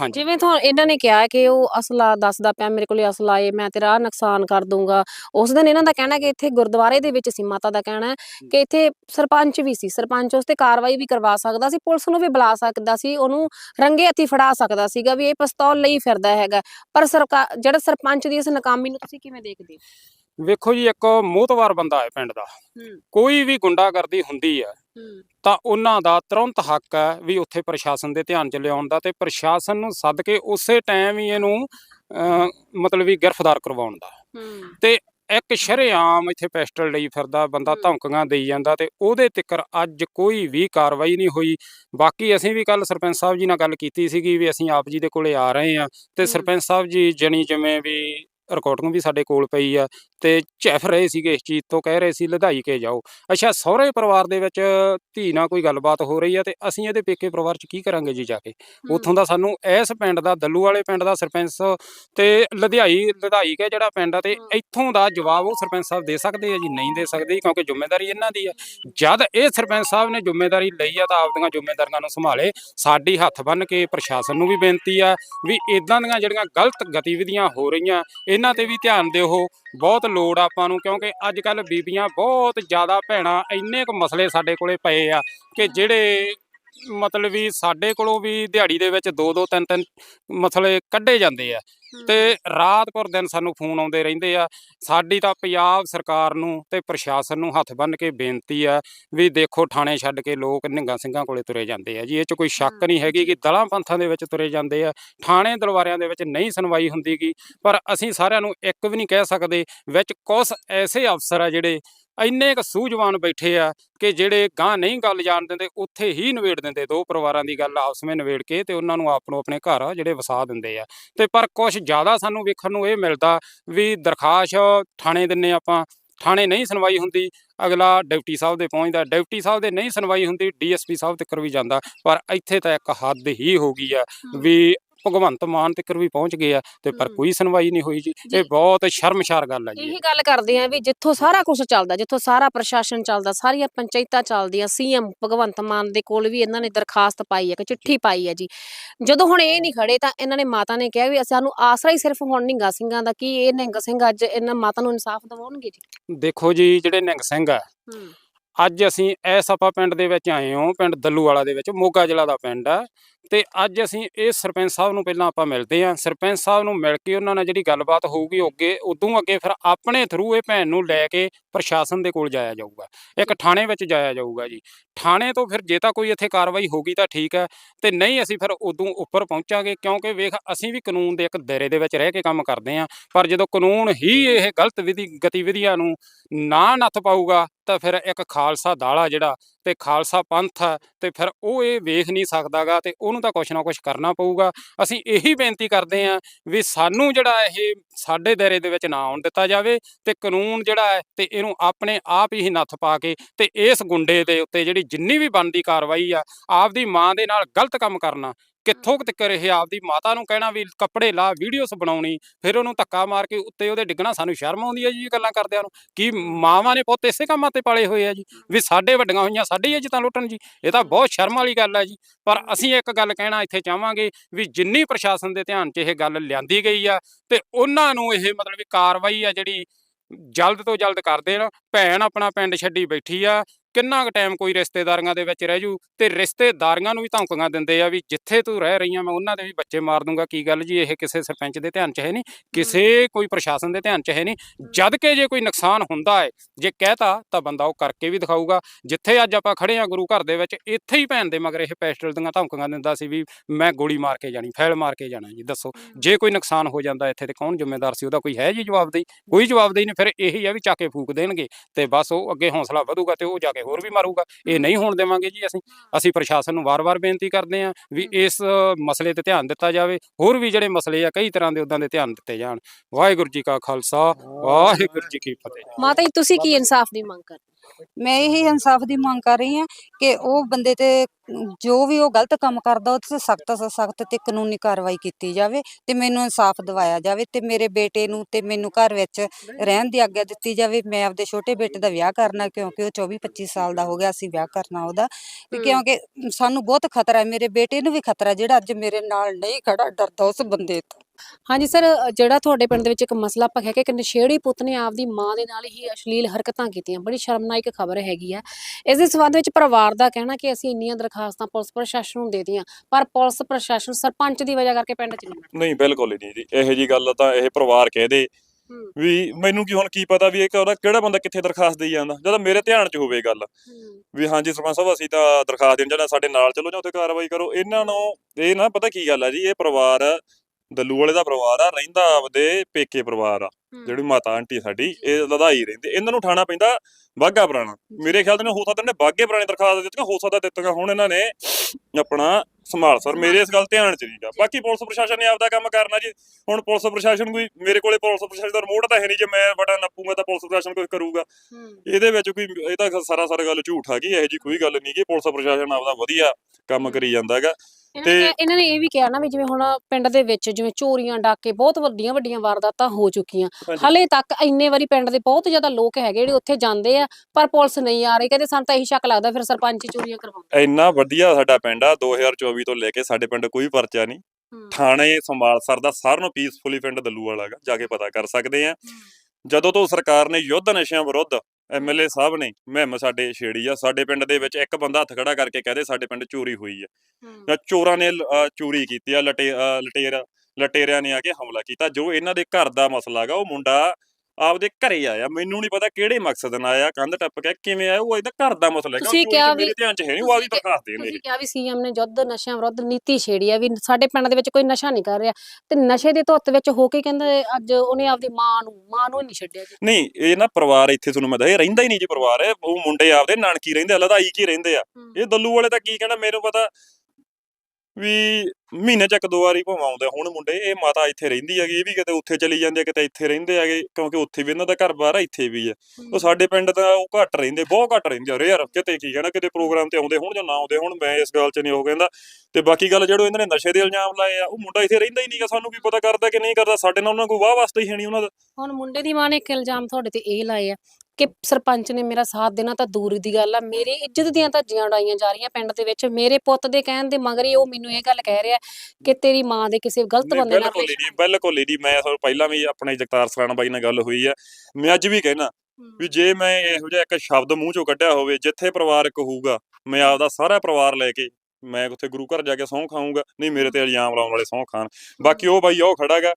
ਹਾਂਜੀ ਜਿਵੇਂ ਤੁਹਾਨੂੰ ਇਹਨਾਂ ਨੇ ਕਿਹਾ ਕਿ ਉਹ ਅਸਲਾ ਦੱਸਦਾ ਪਿਆ ਮੇਰੇ ਕੋਲੇ ਅਸਲਾ ਏ ਮੈਂ ਤੇਰਾ ਨੁਕਸਾਨ ਕਰ ਦੂੰਗਾ। ਉਸ ਦਿਨ ਇਹਨਾਂ ਦਾ ਕਹਿਣਾ ਕਿ ਇੱਥੇ ਗੁਰਦੁਆਰੇ ਦੇ ਵਿੱਚ ਸੀ ਮਾਤਾ ਦਾ ਕਹਿਣਾ ਹੈ ਕਿ ਇੱਥੇ ਸਰਪੰਚ ਵੀ ਸੀ। ਸਰਪੰਚ ਉਸ ਤੇ ਕਾਰਵਾਈ ਵੀ ਕਰਵਾ ਸਕਦਾ ਸੀ ਪੁਲਿਸ ਨੂੰ ਵੀ ਬੁਲਾ ਸਕਦਾ ਸੀ ਉਹਨੂੰ ਰੰਗੇ ਹੱਥੀ ਫੜਾ ਸਕਦਾ ਸੀਗਾ ਵੀ ਇਹ ਪਿਸਤੌਲ ਲਈ ਫਿਰਦਾ ਹੈਗਾ। ਪਰ ਸਰਕਾਰ ਜਿਹੜਾ ਸਰਪੰਚ ਦੀ ਇਸ ਨਾਕਾਮੀ ਨੂੰ ਤੁਸੀਂ ਕਿਵੇਂ ਦੇਖਦੇ ਹੋ? ਵੇਖੋ ਜੀ ਇੱਕ ਮੋਹਤਵਾਰ ਬੰਦਾ ਹੈ ਪਿੰਡ ਦਾ। ਕੋਈ ਵੀ ਗੁੰਡਾਗਰਦੀ ਹੁੰਦੀ ਹੂੰ। ਤਾਂ ਉਹਨਾਂ ਦਾ ਤੁਰੰਤ ਹੱਕ ਹੈ ਵੀ ਉੱਥੇ ਪ੍ਰਸ਼ਾਸਨ ਦੇ ਧਿਆਨ 'ਚ ਲਿਆਉਣ ਦਾ ਤੇ ਪ੍ਰਸ਼ਾਸਨ ਨੂੰ ਸੱਦ ਕੇ ਉਸੇ ਟਾਈਮ ਹੀ ਇਹਨੂੰ ਮਤਲਬ ਵੀ ਗ੍ਰਿਫਤਾਰ ਕਰਵਾਉਣ ਦਾ ਹੂੰ ਇੱਕ ਸ਼ਰੇਆਮ ਇੱਥੇ ਪਿਸਟਲ ਲਈ ਫਿਰਦਾ ਬੰਦਾ। ਧਮਕੀਆਂ ਦੇਈ ਜਾਂਦਾ ਤੇ ਉਹਦੇ ਤਿੱਕਰ ਅੱਜ ਕੋਈ ਵੀ ਕਾਰਵਾਈ ਨਹੀਂ ਹੋਈ ਬਾਕੀ ਅਸੀਂ ਵੀ ਕੱਲ ਸਰਪੰਚ ਸਾਹਿਬ ਜੀ ਨਾਲ ਗੱਲ ਕੀਤੀ ਸੀਗੀ ਵੀ ਅਸੀਂ ਆਪ ਜੀ ਦੇ ਕੋਲੇ ਆ ਰਹੇ ਆ ਤੇ। ਸਰਪੰਚ ਸਾਹਿਬ ਜੀ ਜਣੀ ਜਿਵੇਂ ਵੀ ਰਿਕਾਰਡਿੰਗ ਵੀ ਸਾਡੇ ਕੋਲ ਪਈ ਆ ਤੇ ਝਿਫ ਰਹੇ ਸੀਗੇ ਇਸ ਚੀਜ਼ ਤੋਂ ਕਹਿ ਰਹੇ ਸੀ ਲਧਾਈ ਕੇ ਜਾਓ। ਅੱਛਾ ਸਹੁਰੇ ਪਰਿਵਾਰ ਦੇ ਵਿੱਚ ਧੀ ਨਾਲ ਕੋਈ ਗੱਲਬਾਤ ਹੋ ਰਹੀ ਆ ਤੇ ਅਸੀਂ ਇਹਦੇ ਪੇਕੇ ਪਰਿਵਾਰ 'ਚ ਕੀ ਕਰਾਂਗੇ ਜੀ ਜਾ ਕੇ? ਉੱਥੋਂ ਦਾ ਸਾਨੂੰ ਇਸ ਪਿੰਡ ਦਾ ਦੱਲੂ ਵਾਲੇ ਪਿੰਡ ਦਾ ਸਰਪੰਚ ਤੇ ਲਧਿਆਈ ਲਧਾਈ ਕੇ ਜਿਹੜਾ ਪਿੰਡ ਆ ਤੇ। ਇੱਥੋਂ ਦਾ ਜਵਾਬ ਉਹ ਸਰਪੰਚ ਸਾਹਿਬ ਦੇ ਸਕਦੇ ਆ ਜੀ ਨਹੀਂ ਦੇ ਸਕਦੇ ਕਿਉਂਕਿ ਜ਼ਿੰਮੇਵਾਰੀ ਇਹਨਾਂ ਦੀ ਆ। ਜਦ ਇਹ ਸਰਪੰਚ ਸਾਹਿਬ ਨੇ ਜ਼ਿੰਮੇਵਾਰੀ ਲਈ ਆ ਤਾਂ ਆਪਦੀਆਂ ਜ਼ਿੰਮੇਵਾਰੀਆਂ ਨੂੰ ਸੰਭਾਲੇ। ਸਾਡੀ ਹੱਥ ਬੰਨ ਕੇ ਪ੍ਰਸ਼ਾਸਨ ਨੂੰ ਵੀ ਬੇਨਤੀ ਆ ਵੀ ਇਦਾਂ ਦੀਆਂ ਜਿਹੜੀਆਂ ਗਲਤ ਗਤੀਵਿਧੀਆਂ ਹੋ ਰਹੀਆਂ ਇਹਨਾਂ ਤੇ ਵੀ ਧਿਆਨ ਦਿਓ, ਬਹੁਤ ਲੋੜ ਆ ਆਪਾਂ ਨੂੰ, ਕਿਉਂਕਿ ਅੱਜ ਕੱਲ ਬੀਬੀਆਂ ਬਹੁਤ ਜ਼ਿਆਦਾ ਭੈਣਾਂ ਇੰਨੇ ਕੁ ਮਸਲੇ ਸਾਡੇ ਕੋਲੇ ਪਏ ਆ ਕਿ ਜਿਹੜੇ ਮਤਲਬ ਵੀ ਸਾਡੇ ਕੋਲੋਂ ਵੀ ਦਿਹਾੜੀ ਦੇ ਵਿੱਚ ਦੋ ਦੋ ਤਿੰਨ ਤਿੰਨ ਮਸਲੇ ਕੱਢੇ ਜਾਂਦੇ ਆ। ਤੇ ਰਾਤ ਭਰ ਦਿਨ ਸਾਨੂੰ ਫੋਨ ਆਉਂਦੇ ਰਹਿੰਦੇ ਆ। ਸਾਡੀ ਤਾਂ ਪੰਜਾਬ ਸਰਕਾਰ ਨੂੰ ਤੇ ਪ੍ਰਸ਼ਾਸਨ ਨੂੰ ਹੱਥ ਬੰਨ੍ਹ ਕੇ ਬੇਨਤੀ ਆ ਵੀ ਦੇਖੋ ਥਾਣੇ ਛੱਡ ਕੇ ਲੋਕ ਨਿੰਗਾ ਸਿੰਘਾਂ ਕੋਲੇ ਤੁਰੇ ਜਾਂਦੇ ਆ ਜੀ। ਇਹ 'ਚ ਕੋਈ ਸ਼ੱਕ। ਨਹੀਂ ਹੈਗੀ ਕਿ ਦਲਾਂ ਪੰਥਾਂ ਦੇ ਵਿੱਚ ਤੁਰੇ ਜਾਂਦੇ ਆ। ਥਾਣੇ ਦਲਵਾਰਿਆਂ ਦੇ ਵਿੱਚ ਨਹੀਂ ਸੁਣਵਾਈ ਹੁੰਦੀਗੀ ਪਰ ਅਸੀਂ ਸਾਰਿਆਂ ਨੂੰ ਇੱਕ ਵੀ ਨਹੀਂ ਕਹਿ ਸਕਦੇ। ਵਿੱਚ ਕੁਝ ਐਸੇ ਅਫਸਰ ਆ ਜਿਹੜੇ ਇੰਨੇ ਕੁ ਸੂਝਵਾਨ ਬੈਠੇ ਆ ਕਿ ਜਿਹੜੇ ਗਾਂ ਨਹੀਂ ਗੱਲ ਜਾਣ ਦਿੰਦੇ ਉੱਥੇ ਹੀ ਨਿਬੇੜ ਦਿੰਦੇ ਦੋ ਪਰਿਵਾਰਾਂ ਦੀ ਗੱਲ ਆਪਸ ਵਿੱਚ ਨਿਬੇੜ ਕੇ ਤੇ ਉਹਨਾਂ ਨੂੰ ਆਪ ਨੂੰ ਆਪਣੇ ਘਰ ਜਿਹੜੇ ਵਸਾ ਦਿੰਦੇ ਆ। ਤੇ ਪਰ ਕੁਝ ਜ਼ਿਆਦਾ ਸਾਨੂੰ ਵੇਖਣ ਨੂੰ ਇਹ ਮਿਲਦਾ ਵੀ ਦਰਖਾਸਤ ਥਾਣੇ ਦਿੰਨੇ ਆਪਾਂ ਥਾਣੇ ਨਹੀਂ ਸੁਣਵਾਈ ਹੁੰਦੀ ਅਗਲਾ ਡਿਪਟੀ ਸਾਹਿਬ ਦੇ ਪਹੁੰਚਦਾ ਡਿਪਟੀ ਸਾਹਿਬ ਦੇ ਨਹੀਂ ਸੁਣਵਾਈ ਹੁੰਦੀ ਡੀਐਸਪੀ ਸਾਹਿਬ ਤੱਕ ਵੀ ਜਾਂਦਾ ਪਰ ਇੱਥੇ ਤਾਂ ਇੱਕ ਹੱਦ ਹੀ ਹੋ ਗਈ ਆ ਵੀ ਭਗਵੰਤ ਮਾਨ ਤੱਕ ਵੀ ਪਹੁੰਚ ਗਏ ਆ ਤੇ ਪਰ। ਕੋਈ ਸੁਣਵਾਈ ਨਹੀਂ ਹੋਈ ਜੀ। ਇਹ ਬਹੁਤ ਸ਼ਰਮਸ਼ਾਰ ਗੱਲ ਆ ਜੀ ਇਹੀ। ਗੱਲ ਕਰਦੇ ਆ ਵੀ ਜਿੱਥੋਂ ਸਾਰਾ ਕੁਝ ਚੱਲਦਾ ਜਿੱਥੋਂ ਸਾਰਾ ਪ੍ਰਸ਼ਾਸਨ ਚੱਲਦਾ ਸਾਰੀਆਂ ਪੰਚਾਇਤਾਂ ਚੱਲਦੀਆਂ ਸੀਐਮ ਭਗਵੰਤ ਮਾਨ ਦੇ ਕੋਲ ਵੀ ਇਹਨਾਂ ਨੇ ਦਰਖਾਸਤ ਪਾਈ ਹੈ ਕਿ ਚਿੱਠੀ ਪਾਈ ਹੈ ਜੀ ਜਦੋਂ ਹੁਣ ਇਹ ਨਹੀਂ ਖੜੇ ਤਾਂ ਇਹਨਾਂ ਨੇ ਮਾਤਾ ਨੇ ਕਿਹਾ ਵੀ ਸਾਨੂੰ ਆਸਰਾ ਹੀ ਸਿਰਫ ਹੁਣ ਨਿੰਗਾ ਸਿੰਘਾਂ ਦਾ ਕੀ ਇਹ ਨਿੰਗ ਸਿੰਘ ਅੱਜ ਇਹਨਾਂ ਮਾਤਾ ਨੂੰ ਇਨਸਾਫ ਦਿਵਾਉਣਗੇ ਜੀ ਦੇਖੋ ਜੀ ਜਿਹੜੇ ਨਿੰਗ ਸਿੰਘ ਆ ਹੂੰ ਅੱਜ ਅਸੀਂ ਐਸ ਆਪਾਂ ਪਿੰਡ ਦੇ ਵਿੱਚ ਆਏ ਹਾਂ ਪਿੰਡ ਦੱਲੂਵਾਲਾ ਦੇ ਵਿੱਚ ਮੋਗਾ ਜ਼ਿਲ੍ਹਾ ਦਾ ਪਿੰਡ ਆ ਤੇ ਅੱਜ ਅਸੀਂ ਇਹ ਸਰਪੰਚ ਸਾਹਿਬ ਨੂੰ ਪਹਿਲਾਂ ਆਪਾਂ ਮਿਲਦੇ ਹਾਂ। ਸਰਪੰਚ ਸਾਹਿਬ ਨੂੰ ਮਿਲ ਕੇ ਉਹਨਾਂ ਨਾਲ ਜਿਹੜੀ ਗੱਲਬਾਤ ਹੋਊਗੀ ਅੱਗੇ, ਉਦੋਂ ਅੱਗੇ ਫਿਰ ਆਪਣੇ ਥਰੂ ਇਹ ਭੈਣ ਨੂੰ ਲੈ ਕੇ ਪ੍ਰਸ਼ਾਸਨ ਦੇ ਕੋਲ ਜਾਇਆ ਜਾਊਗਾ। ਇੱਕ ਥਾਣੇ ਵਿੱਚ ਜਾਇਆ ਜਾਊਗਾ ਜੀ। ਥਾਣੇ ਤੋਂ ਫਿਰ ਜੇ ਤਾਂ ਕੋਈ ਇੱਥੇ ਕਾਰਵਾਈ ਹੋਗੀ ਤਾਂ ਠੀਕ ਹੈ। ਤੇ ਨਹੀਂ ਅਸੀਂ ਫਿਰ ਉਦੋਂ ਉੱਪਰ ਪਹੁੰਚਾਂਗੇ ਕਿਉਂਕਿ ਵੇਖ, ਅਸੀਂ ਵੀ ਕਾਨੂੰਨ ਦੇ ਇੱਕ ਦਾਇਰੇ ਦੇ ਵਿੱਚ ਰਹਿ ਕੇ ਕੰਮ ਕਰਦੇ ਹਾਂ। ਪਰ ਜਦੋਂ ਕਾਨੂੰਨ ਹੀ ਇਹ ਗਲਤ ਵਿਧੀ ਗਤੀਵਿਧੀਆਂ ਨੂੰ ਨਾ ਨੱਥ ਪਾਊਗਾ ਤਾਂ ਫਿਰ ਇੱਕ ਖਾਲਸਾ ਦਾਲਾ ਜਿਹੜਾ ਤੇ ਖਾਲਸਾ ਪੰਥ ਆ, ਤੇ ਫਿਰ ਉਹ ਇਹ ਵੇਖ ਨਹੀਂ ਸਕਦਾਗਾ ਤੇ ਉਹਨੂੰ ਤਾਂ ਕੁਛ ਨਾ ਕੁਛ ਕਰਨਾ ਪਊਗਾ। ਅਸੀਂ ਇਹੀ ਬੇਨਤੀ ਕਰਦੇ ਹਾਂ ਵੀ ਸਾਨੂੰ ਜਿਹੜਾ ਇਹ ਸਾਡੇ ਦਾਇਰੇ ਦੇ ਵਿੱਚ ਨਾ ਆਉਣ ਦਿੱਤਾ ਜਾਵੇ ਤੇ ਕਾਨੂੰਨ ਜਿਹੜਾ ਹੈ ਤੇ ਇਹਨੂੰ ਆਪਣੇ ਆਪ ਹੀ ਨੱਥ ਪਾ ਕੇ ਤੇ ਇਸ ਗੁੰਡੇ ਦੇ ਉੱਤੇ ਜਿਹੜੀ ਜਿੰਨੀ ਵੀ ਬਣਦੀ ਕਾਰਵਾਈ ਆ, ਆਪਦੀ ਮਾਂ ਦੇ ਨਾਲ ਗਲਤ ਕੰਮ ਕਰਨਾ। ਕਿੱਥੋਂ ਕੁ ਤੱਕ ਇਹ ਆਪਦੀ ਮਾਤਾ ਨੂੰ ਕਹਿਣਾ ਵੀ ਕੱਪੜੇ ਲਾ ਵੀਡੀਓਸ ਬਣਾਉਣੀ, ਫਿਰ ਉਹਨੂੰ ਧੱਕਾ ਮਾਰ ਕੇ ਉੱਤੇ ਉਹਦੇ ਡਿੱਗਣਾ ਸਾਨੂੰ ਸ਼ਰਮ ਆਉਂਦੀ ਹੈ ਜੀ ਇਹ ਗੱਲਾਂ ਕਰਦਿਆਂ ਨੂੰ। ਕੀ ਮਾਵਾਂ ਨੇ ਪੁੱਤ ਇਸੇ ਕੰਮਾਂ ਤੇ ਪਾਲੇ ਹੋਏ ਆ ਜੀ? ਵੀ ਸਾਡੇ ਵੱਡੀਆਂ ਹੋਈਆਂ ਸਾਡੀ ਇੱਜ਼ਤਾਂ ਲੁੱਟਣ ਜੀ, ਇਹ ਤਾਂ ਬਹੁਤ ਸ਼ਰਮ ਵਾਲੀ ਗੱਲ ਹੈ ਜੀ। ਪਰ ਅਸੀਂ ਇੱਕ ਗੱਲ ਕਹਿਣਾ ਇੱਥੇ ਚਾਹਾਂਗੇ ਵੀ ਜਿੰਨੀ ਪ੍ਰਸ਼ਾਸਨ ਦੇ ਧਿਆਨ 'ਚ ਇਹ ਗੱਲ ਲਿਆਂਦੀ ਗਈ ਆ ਤੇ ਉਹਨਾਂ ਨੂੰ ਇਹ ਮਤਲਬ ਵੀ ਕਾਰਵਾਈ ਆ ਜਿਹੜੀ ਜਲਦ ਤੋਂ ਜਲਦ ਕਰ ਦੇਣ। ਭੈਣ ਆਪਣਾ ਪਿੰਡ ਛੱਡੀ ਬੈਠੀ ਆ ਕਿੰਨਾ ਕੁ ਟਾਈਮ ਕੋਈ ਰਿਸ਼ਤੇਦਾਰੀਆਂ ਦੇ ਵਿੱਚ ਰਹਿ ਜੂ ਤੇ ਰਿਸ਼ਤੇਦਾਰੀਆਂ ਨੂੰ ਵੀ ਧਮਕੀਆਂ ਦਿੰਦੇ ਆ ਵੀ ਜਿੱਥੇ ਤੂੰ ਰਹਿ ਰਹੀਆਂ ਮੈਂ ਉਹਨਾਂ ਦੇ ਵੀ ਬੱਚੇ ਮਾਰ ਦੂੰਗਾ ਕੀ ਗੱਲ ਜੀ? ਇਹ ਕਿਸੇ ਸਰਪੰਚ ਦੇ ਧਿਆਨ 'ਚ ਹੈ ਨਹੀਂ ਕਿਸੇ ਕੋਈ ਪ੍ਰਸ਼ਾਸਨ ਦੇ ਧਿਆਨ 'ਚ ਹੈ ਨਹੀਂ। ਜਦ ਕਿ ਜੇ ਕੋਈ ਨੁਕਸਾਨ ਹੁੰਦਾ ਹੈ ਜੇ ਕਹਿਤਾ ਤਾਂ ਬੰਦਾ ਉਹ ਕਰਕੇ ਵੀ ਦਿਖਾਊਗਾ। ਜਿੱਥੇ ਅੱਜ ਆਪਾਂ ਖੜੇ ਆ ਗੁਰੂ ਘਰ ਦੇ ਵਿੱਚ ਇੱਥੇ ਹੀ ਭੈਣ ਦੇ ਮਗਰ ਇਹ ਪੈਸਟਲ ਦੀਆਂ ਧਮਕੀਆਂ ਦਿੰਦਾ ਸੀ ਵੀ ਮੈਂ ਗੋਲੀ ਮਾਰ ਕੇ ਜਾਣੀ ਫੈਲ ਮਾਰ ਕੇ ਜਾਣਾ ਜੀ ਦੱਸੋ। ਜੇ ਕੋਈ ਨੁਕਸਾਨ ਹੋ ਜਾਂਦਾ ਇੱਥੇ ਤੇ ਕੌਣ ਜ਼ਿੰਮੇਦਾਰ ਸੀ? ਉਹਦਾ ਕੋਈ ਹੈ ਜੀ ਜਵਾਬਦੇਹੀ? ਕੋਈ ਜਵਾਬਦੇਹੀ ਨਹੀਂ ਫਿਰ ਇਹੀ ਆ ਵੀ ਚੱਕ ਕੇ ਫੂਕ ਦੇਣਗੇ ਤੇ ਬਸ ਉਹ ਅੱਗੇ ਹੌਸਲਾ ਵਧੂਗਾ ਤੇ ਉਹ ਜਾ ਕੇ ਹੋਰ ਵੀ ਮਾਰੂਗਾ। ਇਹ ਨਹੀਂ ਹੋਣ ਦੇਵਾਂਗੇ ਜੀ ਅਸੀਂ। ਅਸੀਂ ਪ੍ਰਸ਼ਾਸਨ ਨੂੰ ਵਾਰ-ਵਾਰ ਬੇਨਤੀ ਕਰਦੇ ਹਾਂ ਵੀ ਇਸ ਮਸਲੇ ਤੇ ਧਿਆਨ ਦਿੱਤਾ ਜਾਵੇ। ਹੋਰ ਵੀ ਜਿਹੜੇ ਮਸਲੇ ਆ ਕਈ ਤਰ੍ਹਾਂ ਦੇ ਉਦਾਂ ਦੇ ਧਿਆਨ ਦਿੱਤੇ ਜਾਣ। ਵਾਹਿਗੁਰੂ ਜੀ ਕਾ ਖਾਲਸਾ ਵਾਹਿਗੁਰੂ ਜੀ ਕੀ ਫਤਿਹ। ਮਾਤਾ ਜੀ ਤੁਸੀਂ ਕੀ ਇਨਸਾਫ ਦੀ ਮੰਗ ਕਰ ਮੈਂ ਇਹੀ ਇਨਸਾਫ ਦੀ ਮੰਗ ਕਰ ਰਹੀ ਹਾਂ ਕਿ ਉਹ ਬੰਦੇ ਤੇ ਜੋ ਵੀ ਉਹ ਗਲਤ ਕੰਮ ਕਰਦਾ ਉਹ ਤੇ ਸਖਤ ਤੋਂ ਸਖਤ ਤੇ ਕਾਨੂੰਨੀ ਕਾਰਵਾਈ ਕੀਤੀ ਜਾਵੇ ਤੇ ਮੈਨੂੰ ਇਨਸਾਫ ਦਿਵਾਇਆ ਜਾਵੇ ਤੇ ਮੇਰੇ ਬੇਟੇ ਨੂੰ ਤੇ ਮੈਨੂੰ ਘਰ ਵਿੱਚ ਰਹਿਣ ਦੀ ਆਗਿਆ ਦਿੱਤੀ ਜਾਵੇ। ਮੈਂ ਆਪਦੇ ਛੋਟੇ ਬੇਟੇ ਦਾ ਵਿਆਹ ਕਰਨਾ ਕਿਉਂਕਿ ਉਹ 24 25 ਸਾਲ ਦਾ ਹੋ ਗਿਆ ਅਸੀਂ ਵਿਆਹ ਕਰਨਾ ਉਹਦਾ। ਕਿਉਂਕਿ ਸਾਨੂੰ ਬਹੁਤ ਖਤਰਾ ਹੈ ਮੇਰੇ ਬੇਟੇ ਨੂੰ ਵੀ ਖਤਰਾ ਜਿਹੜਾ ਅੱਜ ਮੇਰੇ ਨਾਲ ਨਹੀਂ ਖੜਾ ਡਰਦਾ ਉਸ ਬੰਦੇ ਤੋਂ। ਹਾਂਜੀ ਸਰ ਜਿਹੜਾ ਤੁਹਾਡੇ ਪਿੰਡ ਦੇ ਵਿੱਚ ਇੱਕ ਮਸਲਾ ਭਖਿਆ ਕਿ ਇੱਕ ਨਸ਼ੇੜੀ ਪੁੱਤ ਨੇ ਆਪਦੀ ਮਾਂ ਦੇ ਨਾਲ ਹੀ ਅਸ਼ਲੀਲ ਹਰਕਤਾਂ ਕੀਤੀਆਂ ਬੜੀ ਸ਼ਰਮਨਾਇਕ ਖਬਰ ਹੈਗੀ ਆ। ਇਸ ਦੇ ਸੰਬੰਧ ਵਿੱਚ ਪਰਿਵਾਰ ਦਾ ਕਹਿਣਾ ਕਿ ਅਸੀਂ ਇੰਨੀਆਂ ਦਰਖਾਸਤਾਂ ਪੁਲਿਸ ਪ੍ਰਸ਼ਾਸਨ ਨੂੰ ਦੇ ਦਿੱਤੀਆਂ ਪਰ ਪੁਲਿਸ ਪ੍ਰਸ਼ਾਸਨ ਸਰਪੰਚ ਦੀ ਵਜ੍ਹਾ ਕਰਕੇ ਪਿੰਡ 'ਚ ਨਹੀਂ। ਨਹੀਂ ਬਿਲਕੁਲ ਹੀ ਨਹੀਂ ਜੀ। ਇਹੋ ਜੀ ਗੱਲ ਤਾਂ ਇਹ ਪਰਿਵਾਰ ਕਹਿ ਦੇ ਹੂੰ। ਵੀ ਮੈਨੂੰ ਕੀ ਹੁਣ ਕੀ ਪਤਾ ਵੀ ਇਹ ਕਿਹੜਾ ਕਿਹੜਾ ਬੰਦਾ ਕਿੱਥੇ ਦਰਖਾਸਤ ਦੇਈ ਜਾਂਦਾ। ਜਦੋਂ ਮੇਰੇ ਧਿਆਨ 'ਚ ਹੋਵੇ ਗੱਲ। ਹੂੰ। ਵੀ ਹਾਂਜੀ ਸਰਪੰਚ ਸਾਹਿਬ ਅਸੀਂ ਤਾਂ ਦਰਖਾਸਤ ਦੇਣ ਜਾਣਾ ਸਾਡੇ ਨਾਲ ਚਲੋ ਜਾਂ ਉੱਥੇ ਕਾਰਵਾਈ ਕਰੋ। ਇਹਨਾਂ ਨੂੰ ਇਹ ਨਾ ਪਤਾ ਕੀ ਗੱਲ ਆ ਜੀ ਇਹ ਪਰਿਵਾਰ ਦੱਲੂ ਵਾਲੇ ਦਾ ਪਰਿਵਾਰ ਆ ਰਹਿੰਦਾ ਆਪਦੇ ਪੇਕੇ ਪਰਿਵਾਰ ਆ। ਹੂੰ। ਜਿਹੜੀ ਮਾਤਾ ਆਂਟੀ ਸਾਡੀ ਇਹ ਲਦਾਈ ਰਹਿੰਦੇ। ਇਹਨਾਂ ਨੂੰ ਠਾਣਾ ਪੈਂਦਾ ਬਾਗਾ ਪੁਰਾਣਾ। ਮੇਰੇ ਖਿਆਲ ਦੇ ਨਾਲ ਹੋ ਸਕਦਾ ਨੇ ਬਾਗੇ ਪੁਰਾਣੇ ਦਰਖਾਸਤ ਦਿੱਤੀਆਂ ਹੋ ਸਕਦਾ ਦਿੱਤੀਆਂ ਹੁਣ ਇਹਨਾਂ ਨੇ ਆਪਣਾ ਸੰਭਾਲ ਸਰ। ਮੇਰੇ ਇਸ ਗੱਲ ਧਿਆਨ ਚ ਨਹੀਂਗਾ ਬਾਕੀ ਪੁਲਿਸ ਪ੍ਰਸ਼ਾਸਨ ਨੇ ਆਪਦਾ ਕੰਮ ਕਰਨਾ ਜੀ। ਹੁਣ ਪੁਲਿਸ ਪ੍ਰਸ਼ਾਸਨ ਕੋਈ ਮੇਰੇ ਕੋਲੇ ਪੁਲਿਸ ਪ੍ਰਸ਼ਾਸਨ ਦਾ ਰਿਮੋਟ ਤਾਂ ਹੈ ਨਹੀਂ ਜੇ ਮੈਂ ਬਟਨ ਨੱਪੂਗਾ ਤਾਂ ਪੁਲਿਸ ਪ੍ਰਸ਼ਾਸਨ ਕੁਝ ਕਰੂਗਾ। ਇਹਦੇ ਵਿੱਚ ਕੋਈ ਇਹ ਤਾਂ ਸਾਰਾ ਸਾਰਾ ਗੱਲ ਝੂਠ ਆ ਗਈ ਇਹੋ ਜੀ ਕੋਈ ਗੱਲ ਨਹੀਂ ਕਿ ਪੁਲਿਸ ਪ੍ਰਸ਼ਾਸਨ ਆਪਦਾ ਵਧੀਆ ਕੰਮ ਕਰੀ ਜਾਂਦਾ ਹੈਗਾ ਇਹਨਾਂ ਨੇ ਇਹਨਾਂ ਨੇ ਇਹ ਵੀ ਕਿਹਾ ਨਾ ਵੀ ਜਿਵੇਂ ਹੁਣ ਪਿੰਡ ਦੇ ਵਿੱਚ ਜਿਵੇਂ ਚੋਰੀਆਂ ਡਾਕੇ ਬਹੁਤ ਵੱਡੀਆਂ ਵੱਡੀਆਂ ਵਾਰਦਾਤਾਂ ਹੋ ਚੁੱਕੀਆਂ। ਹਲੇ ਤੱਕ ਇੰਨੇ ਵਾਰੀ ਪਿੰਡ ਦੇ ਬਹੁਤ ਜ਼ਿਆਦਾ ਲੋਕ ਹੈਗੇ ਜਿਹੜੇ ਉੱਥੇ ਜਾਂਦੇ ਆ ਪਰ ਪੁਲਿਸ ਨਹੀਂ ਆ ਰਹੀ। ਕਹਿੰਦੇ ਸਾਨੂੰ ਤਾਂ ਇਹੀ ਸ਼ੱਕ ਲੱਗਦਾ ਫਿਰ ਸਰਪੰਚ ਚੋਰੀਆਂ ਕਰਵਾਉਂਦਾ ਇੰਨਾ ਵਧੀਆ ਸਾਡਾ ਪਿੰਡ ਆ 2024 ਤੋਂ ਲੈ ਕੇ ਸਾਡੇ ਪਿੰਡ ਕੋਈ ਪਰਚਾ ਨਹੀਂ। ਥਾਣੇ ਸੰਭਾਲਸਰ ਦਾ ਸਾਰਿਆਂ ਨੂੰ ਪੀਸਫੁਲੀ ਪਿੰਡ ਦੱਲੂ ਵਾਲਾ ਗਾ ਜਾ ਕੇ ਪਤਾ ਕਰ ਸਕਦੇ ਆ। ਜਦੋਂ ਤੋਂ ਸਰਕਾਰ ਨੇ ਯੁੱਧ ਨਸ਼ਿਆਂ ਵਿਰੁੱਧ ਐਮਐਲਏ ਸਾਹਿਬ ਨੇ ਮਹਿਮ ਸਾਡੇ ਛੇੜੀ ਆ ਸਾਡੇ ਪਿੰਡ ਦੇ ਵਿੱਚ ਇੱਕ ਬੰਦਾ ਹੱਥ ਖੜਾ ਕਰਕੇ ਕਹਦੇ ਸਾਡੇ ਪਿੰਡ ਚੋਰੀ ਹੋਈ ਆ। ਜਾਂ ਚੋਰਾਂ ਨੇ ਚੋਰੀ ਕੀਤੀ ਆ ਲਟੇ ਅਹ ਲਟੇਰਾ ਲਟੇਰਿਆਂ ਨੇ ਆ ਕੇ ਹਮਲਾ ਕੀਤਾ। ਜੋ ਇਹਨਾਂ ਦੇ ਘਰ ਦਾ ਮਸਲਾ ਹੈਗਾ ਉਹ ਮੁੰਡਾ ਆਪਦੇ ਘਰੇ ਆਇਆ। ਮੈਨੂੰ ਨਹੀਂ ਪਤਾ ਕਿਹੜੇ ਮਕਸਦ ਨਾਲ ਆਇਆ ਕੰਧ ਟੱਪ ਕੇ ਕਿਵੇਂ ਆਇਆ ਉਹ ਇਹਦਾ ਘਰ ਦਾ ਮਸਲਾ ਹੈਗਾ ਤੁਸੀਂ ਕਿਹਾ ਵੀ- ਧਿਆਨ ਚ ਹੈ ਨਹੀਂ ਉਹ ਤੁਸੀਂ ਦਰਖਾਸਤ ਦੇਣ ਤੁਸੀਂ ਕਿਹਾ ਵੀ ਸੀਐਮ ਨੇ ਜੁੱਧ ਨਸ਼ਿਆਂ ਵਿਰੁੱਧ ਨੀਤੀ ਛੇੜੀ ਆ ਵੀ ਸਾਡੇ ਪਿੰਡ ਦੇ ਵਿੱਚ ਕੋਈ ਨਸ਼ਾ ਨਹੀਂ ਕਰ ਰਿਹਾ। ਤੇ ਨਸ਼ੇ ਦੇ ਧੁੱਤ ਵਿੱਚ ਹੋ ਕੇ ਕਹਿੰਦੇ ਅੱਜ ਉਹਨੇ ਆਪਦੀ ਮਾਂ ਨੂੰ ਮਾਂ ਨੂੰ ਨਹੀਂ ਛੱਡਿਆ ਜੀ। ਨਹੀਂ ਇਹ ਨਾ ਪਰਿਵਾਰ ਇੱਥੇ ਤੁਹਾਨੂੰ ਮੈਂ ਦੱਸਿਆ ਰਹਿੰਦਾ ਹੀ ਨਹੀਂ ਜੀ ਪਰਿਵਾਰ। ਇਹ ਉਹ ਮੁੰਡੇ ਆਪਦੇ ਨਾਨਕੀ ਰਹਿੰਦੇ ਆ ਲਦਾਈ ਕੀ ਰਹਿੰਦੇ ਆ। ਇਹ ਦੱਲੂ ਵਾਲੇ ਤਾਂ ਕੀ ਕਹਿਣਾ ਮੈਨੂੰ ਪਤਾ ਵੀ ਮਹੀਨੇ ਚ ਇੱਕ ਦੋ ਵਾਰੀ ਭਾਵੇਂ ਆਉਂਦੇ ਹੁਣ ਮੁੰਡੇ ਇਹ ਮਾਤਾ ਇੱਥੇ ਰਹਿੰਦੀ ਹੈਗੀ ਇਹ ਵੀ ਕਿਤੇ ਉੱਥੇ ਚਲੀ ਜਾਂਦੀ ਆ ਕਿਤੇ ਇੱਥੇ ਰਹਿੰਦੇ ਹੈਗੇ ਕਿਉਂਕਿ ਉੱਥੇ ਵੀ ਇਹਨਾਂ ਦਾ ਘਰ ਬਾਹਰ ਆ ਇੱਥੇ ਵੀ ਆ। ਉਹ ਸਾਡੇ ਪਿੰਡ ਤਾਂ ਉਹ ਘੱਟ ਰਹਿੰਦੇ ਬਹੁਤ ਘੱਟ ਰਹਿੰਦੇ ਆ ਯਾਰ ਕਿਤੇ ਕੀ ਕਹਿਣਾ ਕਿਤੇ ਪ੍ਰੋਗਰਾਮ ਤੇ ਆਉਂਦੇ ਹੋਣ ਜਾਂ ਨਾ ਆਉਂਦੇ ਹੋਣ ਮੈਂ ਇਸ ਗੱਲ 'ਚ ਨਹੀਂ ਉਹ ਕਹਿੰਦਾ। ਤੇ ਬਾਕੀ ਗੱਲ ਜਿਹੜੋ ਇਹਨਾਂ ਨੇ ਨਸ਼ੇ ਦੇ ਇਲਜ਼ਾਮ ਲਾਏ ਆ ਉਹ ਮੁੰਡਾ ਇੱਥੇ ਰਹਿੰਦਾ ਹੀ ਨਹੀਂਗਾ ਸਾਨੂੰ ਕੀ ਪਤਾ ਕਰਦਾ ਕਿ ਨਹੀਂ ਕਰਦਾ ਸਾਡੇ ਨਾਲ ਉਹਨਾਂ ਕੋਈ ਵਾਹ ਵਾਸਤੇ ਹੀ ਨਹੀਂ ਉਹਨਾਂ ਦਾ। ਹੁਣ ਮੁੰਡੇ ਦੀ ਮਾਂ ਨੇ ਇੱਕ ਇਲਜ਼ਾਮ ਤੁਹਾਡੇ ਤੇ ਇਹ ਲਾਏ ਆ ਕਿ ਸਰਪੰਚ ਨੇ ਮੇਰਾ ਸਾਥ ਦੇਣਾ ਤਾਂ ਦੂਰ ਦੀ ਗੱਲ ਆ। ਮੇਰੀ ਇੱਜ਼ਤ ਦੀਆਂ ਧੱਜੀਆਂ ਉਡਾਈਆਂ ਜਾ ਰਹੀਆਂ ਪਿੰਡ ਦੇ ਵਿੱਚ। ਮੇਰੇ ਪੁੱਤ ਦੇ ਕਹਿਣ ਦੇ ਮਗਰ ਹੀ ਉਹ ਮੈਨੂੰ ਇਹ ਗੱਲ ਕਹਿ ਰਿਹਾ ਕਿ ਤੇਰੀ ਮਾਂ ਦੇ ਕਿਸੇ ਗਲਤ ਬੰਦੇ ਨਾਲ ਬਿਲਕੁਲ ਨਹੀਂ ਬਿਲਕੁਲ ਨਹੀਂ ਮੈਂ ਤੁਹਾਨੂੰ ਪਹਿਲਾਂ ਵੀ ਆਪਣੇ ਜਗਤਾਰ ਸਰਾਣਾ ਬਾਈ ਨਾਲ ਗੱਲ ਹੋਈ ਆ। ਮੈਂ ਅੱਜ ਵੀ ਕਹਿਣਾ ਵੀ ਜੇ ਮੈਂ ਇਹੋ ਜਿਹਾ ਇੱਕ ਸ਼ਬਦ ਮੂੰਹ ਚੋਂ ਕੱਢਿਆ ਹੋਵੇ ਜਿੱਥੇ ਪਰਿਵਾਰਕ ਹੋਊਗਾ ਮੈਂ ਆਪਦਾ ਸਾਰਾ ਪਰਿਵਾਰ ਲੈ ਕੇ ਮੈਂ ਉੱਥੇ ਗੁਰੂ ਘਰ ਜਾ ਕੇ ਸਹੁੰ ਖਾਊਂਗਾ। ਨਹੀਂ ਮੇਰੇ ਤੇ ਇਲਜ਼ਾਮ ਲਾਉਣ ਵਾਲੇ ਸਹੁੰ ਖਾਣ। ਬਾਕੀ ਉਹ ਬਾਈ ਉਹ ਖੜਾ ਗਾ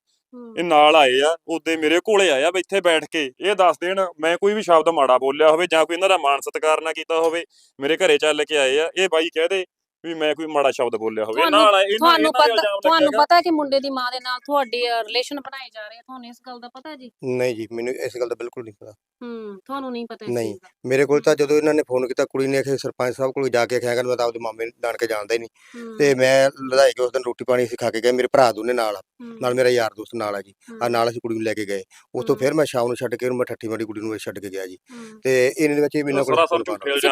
ਇਹ ਨਾਲ ਆਏ ਆ, ਉਹਦੇ ਮੇਰੇ ਕੋਲੇ ਆਇਆ ਵੀ ਇੱਥੇ ਬੈਠ ਕੇ। ਇਹ ਦੱਸ ਦੇਣ, ਮੈਂ ਕੋਈ ਵੀ ਸ਼ਬਦ ਮਾੜਾ ਬੋਲਿਆ ਹੋਵੇ ਜਾਂ ਕੋਈ ਇਹਨਾਂ ਦਾ ਮਾਣ ਸਤਿਕਾਰ ਨਾ ਕੀਤਾ ਹੋਵੇ, ਮੇਰੇ ਘਰੇ ਚੱਲ ਕੇ ਆਏ ਆ। ਇਹ ਬਾਈ ਕਹਦੇ ਵੀ ਮੈਂ ਕੋਈ ਮਾੜਾ ਸ਼ਬਦ ਬੋਲਿਆ ਹੋਵੇ। ਨਾਲ ਤੁਹਾਨੂੰ ਪਤਾ ਤੁਹਾਨੂੰ ਪਤਾ ਕਿ ਮੁੰਡੇ ਦੀ ਮਾਂ ਦੇ ਨਾਲ ਤੁਹਾਡੇ ਰਿਲੇਸ਼ਨ ਬਣਾਏ ਜਾ ਰਹੇ ਆ? ਤੁਹਾਨੂੰ ਇਸ ਗੱਲ ਦਾ ਪਤਾ ਜੀ? ਨਹੀਂ ਜੀ ਮੈਨੂੰ ਇਸ ਗੱਲ ਦਾ ਬਿਲਕੁਲ ਨਹੀਂ ਪਤਾ। ਹੂੰ ਤੁਹਾਨੂੰ ਨਹੀਂ ਪਤਾ ਇਸ ਨਹੀਂ। ਮੇਰੇ ਕੋਲ ਤਾਂ ਜਦੋਂ ਇਹਨਾਂ ਨੇ ਫੋਨ ਕੀਤਾ ਕੁੜੀ ਨੇ ਆਖਿਆ ਸਰਪੰਚ ਸਾਹਿਬ ਕੋਲ ਜਾ ਕੇ ਆਖਿਆ ਕਰ ਮੈਂ ਤਾਂ ਆਪਦੇ ਮਾਮੇ ਨਾਨਕੇ ਜਾਣਦਾ ਹੀ ਨਹੀਂ। ਹੂੰ, ਤੇ ਮੈਂ ਲੜਾਈ ਕੇ ਉਸ ਦਿਨ ਰੋਟੀ ਪਾਣੀ ਅਸੀਂ ਖਾ ਕੇ ਗਏ ਮੇਰੇ ਭਰਾ ਦੋਨੇ ਨਾਲ ਆ, ਹੂੰ, ਨਾਲ ਮੇਰਾ ਯਾਰ ਦੋਸਤ ਨਾਲ ਆ ਜੀ। ਆ ਹੂੰ, ਨਾਲ ਅਸੀਂ ਕੁੜੀ ਨੂੰ ਲੈ ਕੇ ਗਏ। ਉਸ ਤੋਂ ਹੂੰ। ਫਿਰ ਮੈਂ ਸ਼ਾਮ ਨੂੰ ਛੱਡ ਕੇ ਮੈਂ ਠੱਠੀ ਮਾਰੀ ਕੁੜੀ ਨੂੰ ਛੱਡ ਕੇ ਗਿਆ ਜੀ। ਹੂੰ। ਤੇ ਇਹਨਾਂ ਦੇ ਵਿੱਚ ਇਹ ਮੈਨੂੰ ਇਲਜ਼ਾਮ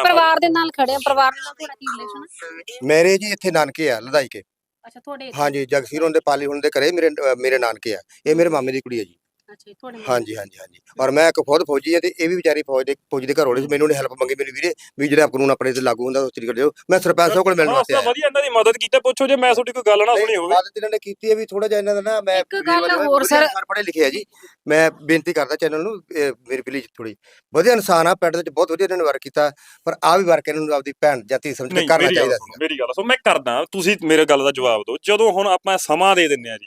ਪਰਿਵਾਰ ਦੇ ਨਾਲ ਖੜੇ ਆ ਪਰਿਵਾਰ ਨਾਲ ਤੁਹਾਡਾ ਕੀ ਰਿਲੇਸ਼ਨ ਮੇਰੇ ਜੀ ਇੱਥੇ ਨਾਨਕੇ ਆ ਲੜਾਈ ਕੇ। ਅੱਛਾ ਤੁਹਾਡੇ? ਹਾਂਜੀ ਜਗਸੀਰ ਹੁੰਦੇ ਪਾਲੀ ਹੁੰਦੇ ਘਰੇ ਮੇਰੇ ਮੇਰੇ ਨਾਨਕੇ ਆ। ਇਹ ਮੇਰੇ ਮਾਮੇ ਦੀ ਕੁੜੀ ਹੈ ਜੀ। ਅੱਛਾ ਤੁਹਾਡੇ। ਹਾਂਜੀ ਹਾਂਜੀ ਹਾਂਜੀ। ਔਰ ਮੈਂ ਇੱਕ ਖੁਦ ਫੌਜੀ ਆ ਤੇ ਇਹ ਵੀ ਵਿਚਾਰੀ ਫੌਜ ਦੇ ਫੌਜੀ ਦੇ ਘਰ ਵਾਲੇ ਸੀ। ਮੈਨੂੰ ਨੇ ਹੈਲਪ ਮੰਗੀ ਮੇਰੇ ਵੀਰੇ ਵੀ ਜਿਹੜਾ ਕਾਨੂੰਨ ਆਪਣੇ ਤੇ ਲਾਗੂ ਹੁੰਦਾ ਉਸ ਤਰੀਕੇ ਦਿਓ ਮੈਂ ਸਰਪੰਚ ਸਾਹਿਬ ਕੋਲ ਮਿਲਣ ਹਾਂ, ਵਾਸਤੇ ਆਇਆ। ਵਧੀਆ ਇਹਨਾਂ ਦੀ ਮਦਦ ਕੀਤੀ ਪੁੱਛੋ ਜੇ ਮੈਂ ਤੁਹਾਡੀ ਕੋਈ ਗੱਲ ਨਾ ਸੁਣੀ ਹੋਵੇ। ਮਦਦ ਇਹਨਾਂ ਨੇ ਕੀਤੀ ਹੈ ਵੀ ਥੋੜਾ ਜਿਹਾ ਇਹਨਾਂ ਦਾ ਨਾ ਮੈਂ ਇੱਕ ਗੱਲ ਹੋਰ ਸਰ- ਇਨਸਾਨ ਪੜ੍ਹੇ ਲਿਖੇ ਆ ਜੀ। ਮੈਂ ਬੇਨਤੀ ਕਰਦਾ ਚੈਨਲ ਨੂੰ ਮੇਰੀ ਪਲੀਜ਼ ਥੋੜੀ ਵਧੀਆ ਇਨਸਾਨ ਆ ਪਿੰਡ ਦੇ ਵਿੱਚ ਬਹੁਤ ਵਧੀਆ ਇਹਨਾਂ ਨੇ ਵਰਕ ਕੀਤਾ ਪਰ ਆ ਵੀ ਵਰਕ ਇਹਨਾਂ ਨੂੰ ਆਪਦੀ ਭੈਣ ਜਾਤੀ ਸਮਝ ਕੇ ਕਰਨਾ ਚਾਹੀਦਾ ਸੀ ਮੇਰੀ ਗੱਲ ਸੁਣੋ ਮੈਂ ਕਰਦਾ ਤੁਸੀਂ ਮੇਰੇ ਗੱਲ ਦਾ ਜਵਾਬ ਦਿਓ। ਜਦੋਂ ਹੁਣ ਆਪਾਂ ਸਮਾਂ ਦੇ ਦਿੰਨੇ ਆ ਜੀ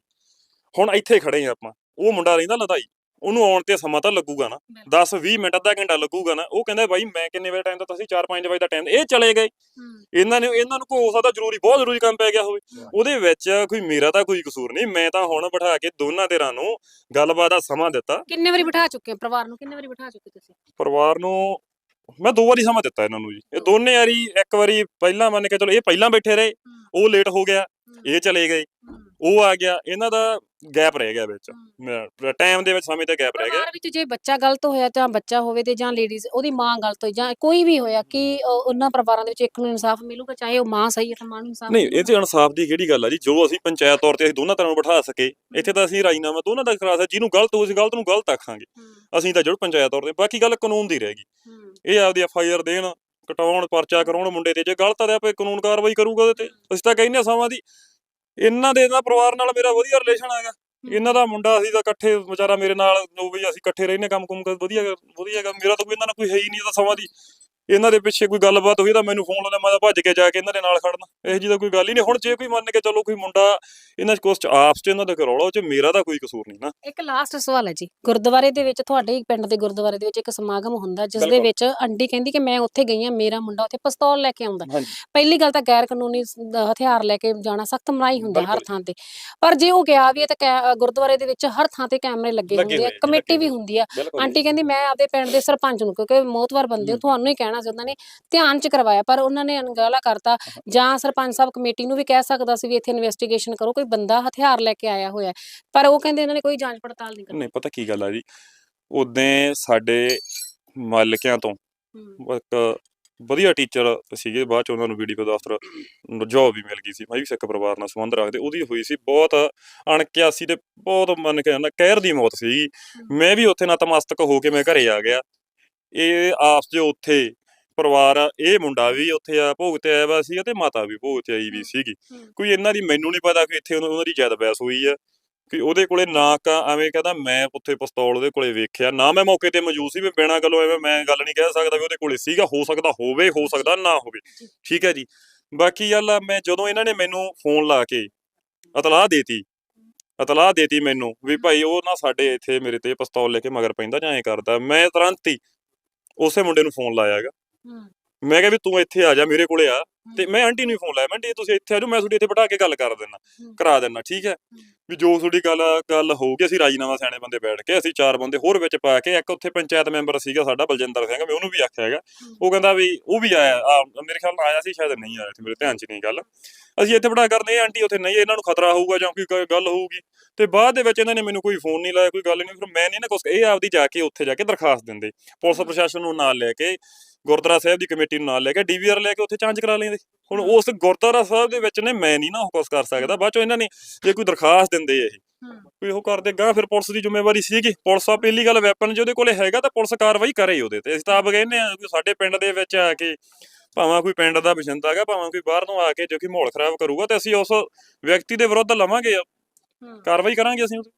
ਹੁਣ ਇੱਥੇ ਖੜੇ ਆ ਆਪਾਂ। ਉਹ ਮੁੰਡਾ ਰਹਿੰਦਾ ਲਦਾਈ ਉਹਨੂੰ ਆਉਣ ਤੇ ਸਮਾਂ ਤਾਂ ਲੱਗੂਗਾ ਨਾ। 10 20 ਮਿੰਟ ਅੱਧਾ ਘੰਟਾ ਲੱਗੂਗਾ ਨਾ। ਉਹ ਕਹਿੰਦਾ ਬਾਈ ਮੈਂ ਕਿੰਨੇ ਵਜੇ ਟਾਈਮ ਦਾ ਤੁਸੀਂ 4-5 ਵਜੇ ਦਾ ਟਾਈਮ ਇਹ ਚਲੇ ਗਏ। ਇਹਨਾਂ ਨੇ ਇਹਨਾਂ ਨੂੰ ਕੋਈ ਹੋ ਸਕਦਾ ਜ਼ਰੂਰੀ ਬਹੁਤ ਜ਼ਰੂਰੀ ਕੰਮ ਪੈ ਗਿਆ ਹੋਵੇ। ਉਹਦੇ ਵਿੱਚ ਕੋਈ ਮੇਰਾ ਤਾਂ ਕੋਈ ਕਸੂਰ ਨਹੀਂ। ਮੈਂ ਤਾਂ ਹੁਣ ਬਿਠਾ ਕੇ ਦੋਨਾਂ ਧਿਰਾਂ ਨੂੰ ਗੱਲਬਾਤ ਦਾ ਸਮਾਂ ਦਿੱਤਾ। ਕਿੰਨੇ ਵਾਰੀ ਬਿਠਾ ਚੁੱਕੇ ਪਰਿਵਾਰ ਨੂੰ ਕਿੰਨੇ ਵਾਰੀ ਬਿਠਾ ਚੁੱਕੇ ਤੁਸੀਂ? ਪਰਿਵਾਰ ਨੂੰ ਮੈਂ ਦੋ ਵਾਰੀ ਸਮਾਂ ਦਿੱਤਾ ਇਹਨਾਂ ਨੂੰ ਜੀ। ਇਹ ਦੋਨੇ ਵਾਰੀ ਇੱਕ ਵਾਰੀ ਪਹਿਲਾਂ ਮੰਨ ਕੇ ਚਲੋ ਇਹ ਪਹਿਲਾਂ ਬੈਠੇ ਰਹੇ। ਉਹ ਲੇਟ ਹੋ ਗਿਆ। ਇਹ ਚਲੇ ਗਏ। ਉਹ ਆ ਗਿਆ ਇਹਨਾਂ ਦਾ ਗੈਪ ਰਹਿ ਗਿਆ ਵਿੱਚ। ਟਾਈਮ ਦੇ ਵਿੱਚ ਸਮੇਂ ਦਾ ਗੈਪ ਰਹਿ ਗਿਆ। ਪਰਿਵਾਰ ਵਿੱਚ ਜੇ ਬੱਚਾ ਗਲਤ ਹੋਇਆ ਜਾਂ ਬੱਚਾ ਹੋਵੇ ਤੇ ਜਾਂ ਲੇਡੀਜ਼ ਉਹਦੀ ਮਾਂ ਗਲਤ ਹੋਈ ਜਾਂ ਕੋਈ ਵੀ ਹੋਇਆ ਕਿ ਉਹ- ਉਹਨਾਂ ਪਰਿਵਾਰਾਂ ਦੇ ਵਿੱਚ ਇੱਕ ਨੂੰ ਇਨਸਾਫ ਮਿਲੂਗਾ ਚਾਹੇ ਉਹ ਮਾਂ ਸਹੀ ਹੈ ਤਾਂ ਮਾਂ ਨੂੰ ਇਨਸਾਫ ਨਹੀਂ ਇਹ ਤੇ ਇਨਸਾਫ ਦੀ ਕਿਹੜੀ ਗੱਲ ਆ ਜੀ? ਜੋ ਅਸੀਂ ਪੰਚਾਇਤ ਤੌਰ ਤੇ ਅਸੀਂ ਦੋਨਾਂ ਤਰ੍ਹਾਂ ਨੂੰ ਬਿਠਾ ਸਕੇ ਇੱਥੇ ਤਾਂ ਅਸੀਂ ਰਾਜੀਨਾਮਾ ਦੋਨਾਂ ਦਾ ਕਰਾ ਸਕਦੇ ਜਿਹਨੂੰ ਗਲਤ ਹੋਵੇ ਅਸੀਂ ਗਲਤ ਨੂੰ ਗਲਤ ਆਖਾਂਗੇ। ਅਸੀਂ ਤਾਂ ਜੜ ਪੰਚਾਇਤ ਤੌਰ ਤੇ ਬਾਕੀ ਗੱਲ ਕਾਨੂੰਨ ਦੀ ਰਹਿ ਗਈ। ਇਹ ਆਪਦੀ ਐਫ ਆਈ ਆਰ ਦੇਣ ਕਟਾਉਣ ਪਰਚਾ ਕਰਾਉਣ ਮੁੰਡੇ ਤੇ ਜੇ ਗਲਤ ਆ ਤੇ ਆਪੇ ਕਾਨੂੰਨ ਕਾਰਵਾਈ ਕਰੂਗਾ ਉਹਦੇ ਤੇ। ਅਸੀਂ ਤਾਂ ਕਹਿੰਦੇ ਸਮਾਂ ਦੀ ਇਹਨਾਂ ਦੇ ਇਹਨਾਂ ਪਰਿਵਾਰ ਨਾਲ ਮੇਰਾ ਵਧੀਆ ਰਿਲੇਸ਼ਨ ਹੈਗਾ। ਇਹਨਾਂ ਦਾ ਮੁੰਡਾ ਅਸੀਂ ਤਾਂ ਇਕੱਠੇ ਵਿਚਾਰਾ ਮੇਰੇ ਨਾਲ ਜੋ ਵੀ ਅਸੀਂ ਇਕੱਠੇ ਰਹਿੰਦੇ ਕੰਮ ਕੁਮ ਕਰ ਵਧੀਆ ਵਧੀਆ ਹੈਗਾ ਮੇਰਾ ਤਾਂ ਕੋਈ ਇਹਨਾਂ ਨਾਲ ਕੋਈ ਹੈ ਹੀ ਨਹੀਂ ਤਾਂ ਸਮਾਂ ਦੀ ਇਹਨਾਂ ਦੇ ਪਿੱਛੇ ਕੋਈ ਗੱਲਬਾਤ ਹੋਈ ਤਾਂ ਮੈਨੂੰ ਫੋਨ ਲਾਉਂਦਾ ਮੈਂ ਤਾਂ ਭੱਜ ਕੇ ਜਾ ਕੇ ਇਹਨਾਂ ਦੇ ਨਾਲ ਖੜਨਾ। ਇਹੋ ਜਿਹੀ ਤਾਂ ਕੋਈ ਗੱਲ ਹੀ ਨਹੀਂ। ਹੁਣ ਜੇ ਕੋਈ ਮੰਨ ਕੇ ਚਲੋ ਕੋਈ ਮੁੰਡਾ ਇਹਨਾਂ ਚ ਕੁਛ ਆਪਸ ਚ ਇਹਨਾਂ ਦਾ ਕਰੌਲਾ ਉਹ ਚ ਮੇਰਾ ਤਾਂ ਕੋਈ ਕਸੂਰ ਨਹੀਂ ਨਾ। ਇੱਕ ਲਾਸਟ ਸਵਾਲ ਹੈ ਜੀ। ਗੁਰਦੁਆਰੇ ਦੇ ਵਿੱਚ ਤੁਹਾਡੇ ਪਿੰਡ ਦੇ ਗੁਰਦੁਆਰੇ ਦੇ ਵਿੱਚ ਇੱਕ ਸਮਾਗਮ ਹੁੰਦਾ ਜਿਸ ਦੇ। ਵਿੱਚ ਆਂਟੀ ਕਹਿੰਦੀ ਕਿ ਮੈਂ ਉੱਥੇ ਗਈ ਆ ਮੇਰਾ ਮੁੰਡਾ ਉੱਥੇ ਪਿਸਤੌਲ ਲੈ ਕੇ ਆਉਂਦਾ। ਪਹਿਲੀ ਗੱਲ ਤਾਂ ਗੈਰ ਕਾਨੂੰਨੀ ਹਥਿਆਰ ਲੈ ਕੇ ਜਾਣਾ ਸਖਤ ਮਨਾਹੀ ਹੁੰਦਾ ਹਰ। ਥਾਂ ਤੇ। ਪਰ ਜੇ ਉਹ ਗਿਆ ਵੀ ਤਾਂ ਗੁਰਦੁਆਰੇ ਦੇ ਵਿੱਚ ਹਰ ਥਾਂ ਤੇ ਕੈਮਰੇ ਲੱਗੇ ਹੁੰਦੇ ਆ ਜੀ, ਕਮੇਟੀ ਵੀ ਹੁੰਦੀ ਆ। ਆਂਟੀ ਕਹਿੰਦੀ ਮੈਂ ਆਪਦੇ ਪਿੰਡ ਦੇ ਸਰਪੰਚ ਨੂੰ ਕਿਉਂਕਿ ਮੋਤਵਾਰ ਬੰਦੇ। ਤੁਹਾਨੂੰ ਹੀ ਕਹਿਣਾ ਸੀ ਉਹਨਾਂ ਨੇ ਧਿਆਨ ਚ ਕਰਵਾਇਆ ਪਰ ਉਹਨਾਂ ਨੇ ਅਣਗਹਿਲਾ ਕਰਤਾ। ਜਾਂ ਸਰਪੰਚ ਸਾਹਿਬ ਕਮੇਟੀ ਨੂੰ ਵੀ ਕਹਿ ਸਕਦਾ ਸੀ ਵੀ ਇੱਥੇ ਇਨਵੈਸਟੀਗੇਸ਼ਨ ਕਰੋ ਕੋਈ ਬੰਦਾ ਹਥਿਆਰ ਲੈ ਕੇ ਆਇਆ ਹੋਇਆ। ਪਰ ਉਹ ਕਹਿੰਦੇ ਇਹਨਾਂ ਨੇ ਕੋਈ ਜਾਂਚ ਪੜਤਾਲ ਨਹੀਂ ਕਰਨੀ। ਨਹੀਂ ਪਤਾ ਕੀ ਗੱਲ ਆ ਜੀ? ਉਦੋਂ ਸਾਡੇ ਮਾਲਕਿਆਂ ਤੋਂ ਇੱਕ ਵਧੀਆ ਟੀਚਰ ਸੀਗੇ ਬਾਅਦ ਚ ਉਹਨਾਂ ਨੂੰ ਵੀਡੀਓ ਦਫ਼ਤਰ ਜੋਬ ਵੀ ਮਿਲ ਗਈ ਸੀ। ਮੈਂ ਵੀ ਸਿੱਖ ਪਰਿਵਾਰ ਨਾਲ ਸੰਬੰਧ ਰੱਖਦੇ ਉਹਦੀ ਹੋਈ ਸੀ ਬਹੁਤ ਅਣਕਿਆਸੀ ਤੇ ਬਹੁਤ ਮੰਨ ਕੇ ਜਾਂਦਾ ਕਹਿਰ ਦੀ ਮੌਤ ਸੀ ਮੈਂ ਵੀ ਉੱਥੇ ਨਤਮਸਤਕ ਹੋ ਕੇ ਮੈਂ ਘਰੇ ਆ ਗਿਆ। ਇਹ ਆਪਸ ਚ ਉੱਥੇ ਪਰਿਵਾਰ ਆ, ਇਹ ਮੁੰਡਾ ਵੀ ਉੱਥੇ ਆ ਭੋਗ ਤੇ ਆਇਆ ਵਾ ਸੀ ਤੇ ਮਾਤਾ ਵੀ ਭੋਗ ਤੇ ਆਈ ਵੀ ਸੀਗੀ। ਕੋਈ ਇਹਨਾਂ ਦੀ ਮੈਨੂੰ ਨਹੀਂ ਪਤਾ ਕਿ ਇੱਥੇ ਉਹਨਾਂ ਉਹਨਾਂ ਦੀ ਜ਼ਿਆਦਾ ਬਹਿਸ ਹੋਈ ਆ ਕਿ ਉਹਦੇ ਕੋਲੇ ਨਾ ਕਾ ਐਵੇਂ ਕਹਿੰਦਾ ਮੈਂ ਉੱਥੇ ਪਿਸਤੌਲ ਉਹਦੇ ਕੋਲੇ ਵੇਖਿਆ ਨਾ ਮੈਂ ਮੌਕੇ ਤੇ ਮੌਜੂਦ ਸੀ ਵੀ ਬਿਨਾਂ ਗੱਲੋਂ ਐਵੇਂ ਮੈਂ ਗੱਲ ਨਹੀਂ ਕਹਿ ਸਕਦਾ ਵੀ ਉਹਦੇ ਕੋਲੇ ਸੀਗਾ ਹੋ ਸਕਦਾ ਹੋਵੇ ਹੋ ਸਕਦਾ ਨਾ ਹੋਵੇ। ਠੀਕ ਹੈ ਜੀ। ਬਾਕੀ ਆ, ਮੈਂ ਜਦੋਂ ਇਹਨਾਂ ਨੇ ਮੈਨੂੰ ਫੋਨ ਲਾ ਕੇ ਇਤਲਾਹ ਦੇਤੀ ਇਤਲਾਹ ਦੇਤੀ ਮੈਨੂੰ ਵੀ ਭਾਈ ਉਹ ਨਾ ਸਾਡੇ ਇੱਥੇ ਮੇਰੇ ਤੇ ਪਿਸਤੌਲ ਲੈ ਕੇ ਮਗਰ ਪੈਂਦਾ ਜਾਂ ਐਂ ਕਰਦਾ ਮੈਂ ਤੁਰੰਤ ਹੀ ਉਸੇ ਮੁੰਡੇ ਨੂੰ ਫੋਨ ਲਾਇਆਗਾ ਮੈਂ ਕਿਹਾ ਵੀ ਤੂੰ ਇੱਥੇ ਆ ਜਾ ਮੇਰੇ ਕੋਲੇ ਆ ਤੇ ਮੈਂ ਆਂਟੀ ਨੂੰ ਫੋਨ ਲਾਇਆ ਮੈਂ ਆਂਟੀ ਤੁਸੀਂ ਇੱਥੇ ਆ ਜਾਓ ਮੈਂ ਤੁਹਾਡੀ ਇੱਥੇ ਬਿਠਾ ਕੇ ਗੱਲ ਕਰ ਦਿੰਦਾ ਕਰਾ ਦਿੰਦਾ ਠੀਕ ਹੈ? ਵੀ ਜੋ ਤੁਹਾਡੀ ਗੱਲ ਗੱਲ ਹੋਊਗੀ ਅਸੀਂ ਰਾਜੀਨਾਮਾ ਸਿਆਣੇ ਬੰਦੇ ਬੈਠ ਕੇ ਅਸੀਂ ਚਾਰ ਬੰਦੇ ਹੋਰ ਵਿੱਚ ਪਾ ਕੇ ਇੱਕ ਉੱਥੇ ਪੰਚਾਇਤ ਮੈਂਬਰ ਸੀਗਾ ਸਾਡਾ ਬਲਜਿੰਦਰ ਸਿੰਘ ਮੈਂ ਉਹਨੂੰ ਵੀ ਆਖਿਆ ਹੈਗਾ। ਉਹ ਕਹਿੰਦਾ ਵੀ ਉਹ ਵੀ ਆਇਆ ਮੇਰੇ ਖਿਆਲ ਨਾਲ ਆਇਆ ਸੀ ਸ਼ਾਇਦ ਨਹੀਂ ਆਇਆ ਸੀ ਮੇਰੇ ਧਿਆਨ 'ਚ ਨਹੀਂ ਗੱਲ। ਅਸੀਂ ਇੱਥੇ ਬਿਠਾ ਕਰਦੇ ਇਹ ਆਂਟੀ ਉੱਥੇ ਨਹੀਂ ਇਹਨਾਂ ਨੂੰ ਖਤਰਾ ਹੋਊਗਾ ਜਾਂ ਕੋਈ ਗੱਲ ਹੋਊਗੀ। ਤੇ ਬਾਅਦ ਦੇ ਵਿੱਚ ਇਹਨਾਂ ਨੇ ਮੈਨੂੰ ਕੋਈ ਫੋਨ ਨਹੀਂ ਲਾਇਆ ਕੋਈ ਗੱਲ ਨਹੀਂ ਫਿਰ ਮੈਂ ਨਹੀਂ ਨਾ ਕੁਛ ਇਹ ਆਪਦੀ ਜਾ ਕੇ ਉੱਥੇ ਜਾ ਕੇ ਦਰਖਾਸਤ ਦਿੰਦੇ। ਪੁਲਿਸ ਪ੍ਰਸ਼ਾਸਨ ਨੂੰ ਨਾਲ ਲੈ ਕੇ ਗੁਰਦੁਆਰਾ ਸਾਹਿਬ ਦੀ ਕਮੇਟੀ ਨੂੰ ਨਾਲ ਲੈ ਕੇ ਡੀਵੀਆਰ ਲੈ ਕੇ ਉੱਥੇ ਜਾਂਚ ਕਰਾ ਲੈਂਦੇ। ਹੁਣ ਉਸ ਗੁਰਦੁਆਰਾ ਸਾਹਿਬ ਦੇ ਵਿੱਚ ਨੇ ਮੈਂ ਨਹੀਂ ਨਾ ਉਹ ਕੁਛ ਕਰ ਸਕਦਾ। ਬਾਅਦ ਚੋਂ ਇਹਨਾਂ ਨੇ ਜੇ ਕੋਈ ਦਰਖਾਸਤ ਦਿੰਦੇ ਇਹ ਕੋਈ ਉਹ ਕਰਦੇ ਗਾ ਫਿਰ ਪੁਲਿਸ ਦੀ ਜ਼ਿੰਮੇਵਾਰੀ ਸੀਗੀ। ਪੁਲਿਸ ਆ ਪਹਿਲੀ ਗੱਲ ਵੈਪਨ ਜੇ ਉਹਦੇ ਕੋਲੇ ਹੈਗਾ ਤਾਂ ਪੁਲਿਸ ਕਾਰਵਾਈ ਕਰੇ ਉਹਦੇ ਤੇ। ਅਸੀਂ ਤਾਂ ਆਪ ਕਹਿੰਦੇ ਆ ਕਿ ਸਾਡੇ ਪਿੰਡ ਦੇ ਵਿੱਚ ਆ ਕੇ ਭਾਵੇਂ ਕੋਈ ਪਿੰਡ ਦਾ ਬਸ਼ਿੰਦਾ ਹੈਗਾ ਭਾਵੇਂ ਕੋਈ ਬਾਹਰ ਤੋਂ ਆ ਕੇ ਜੋ ਕਿ ਮਾਹੌਲ ਖਰਾਬ ਕਰੂਗਾ ਤੇ ਅਸੀਂ ਉਸ ਵਿਅਕਤੀ ਦੇ ਵਿਰੁੱਧ ਲਵਾਂਗੇ। ਕਾਰਵਾਈ ਕਰਾਂਗੇ ਅਸੀਂ ਉਹਦੇ।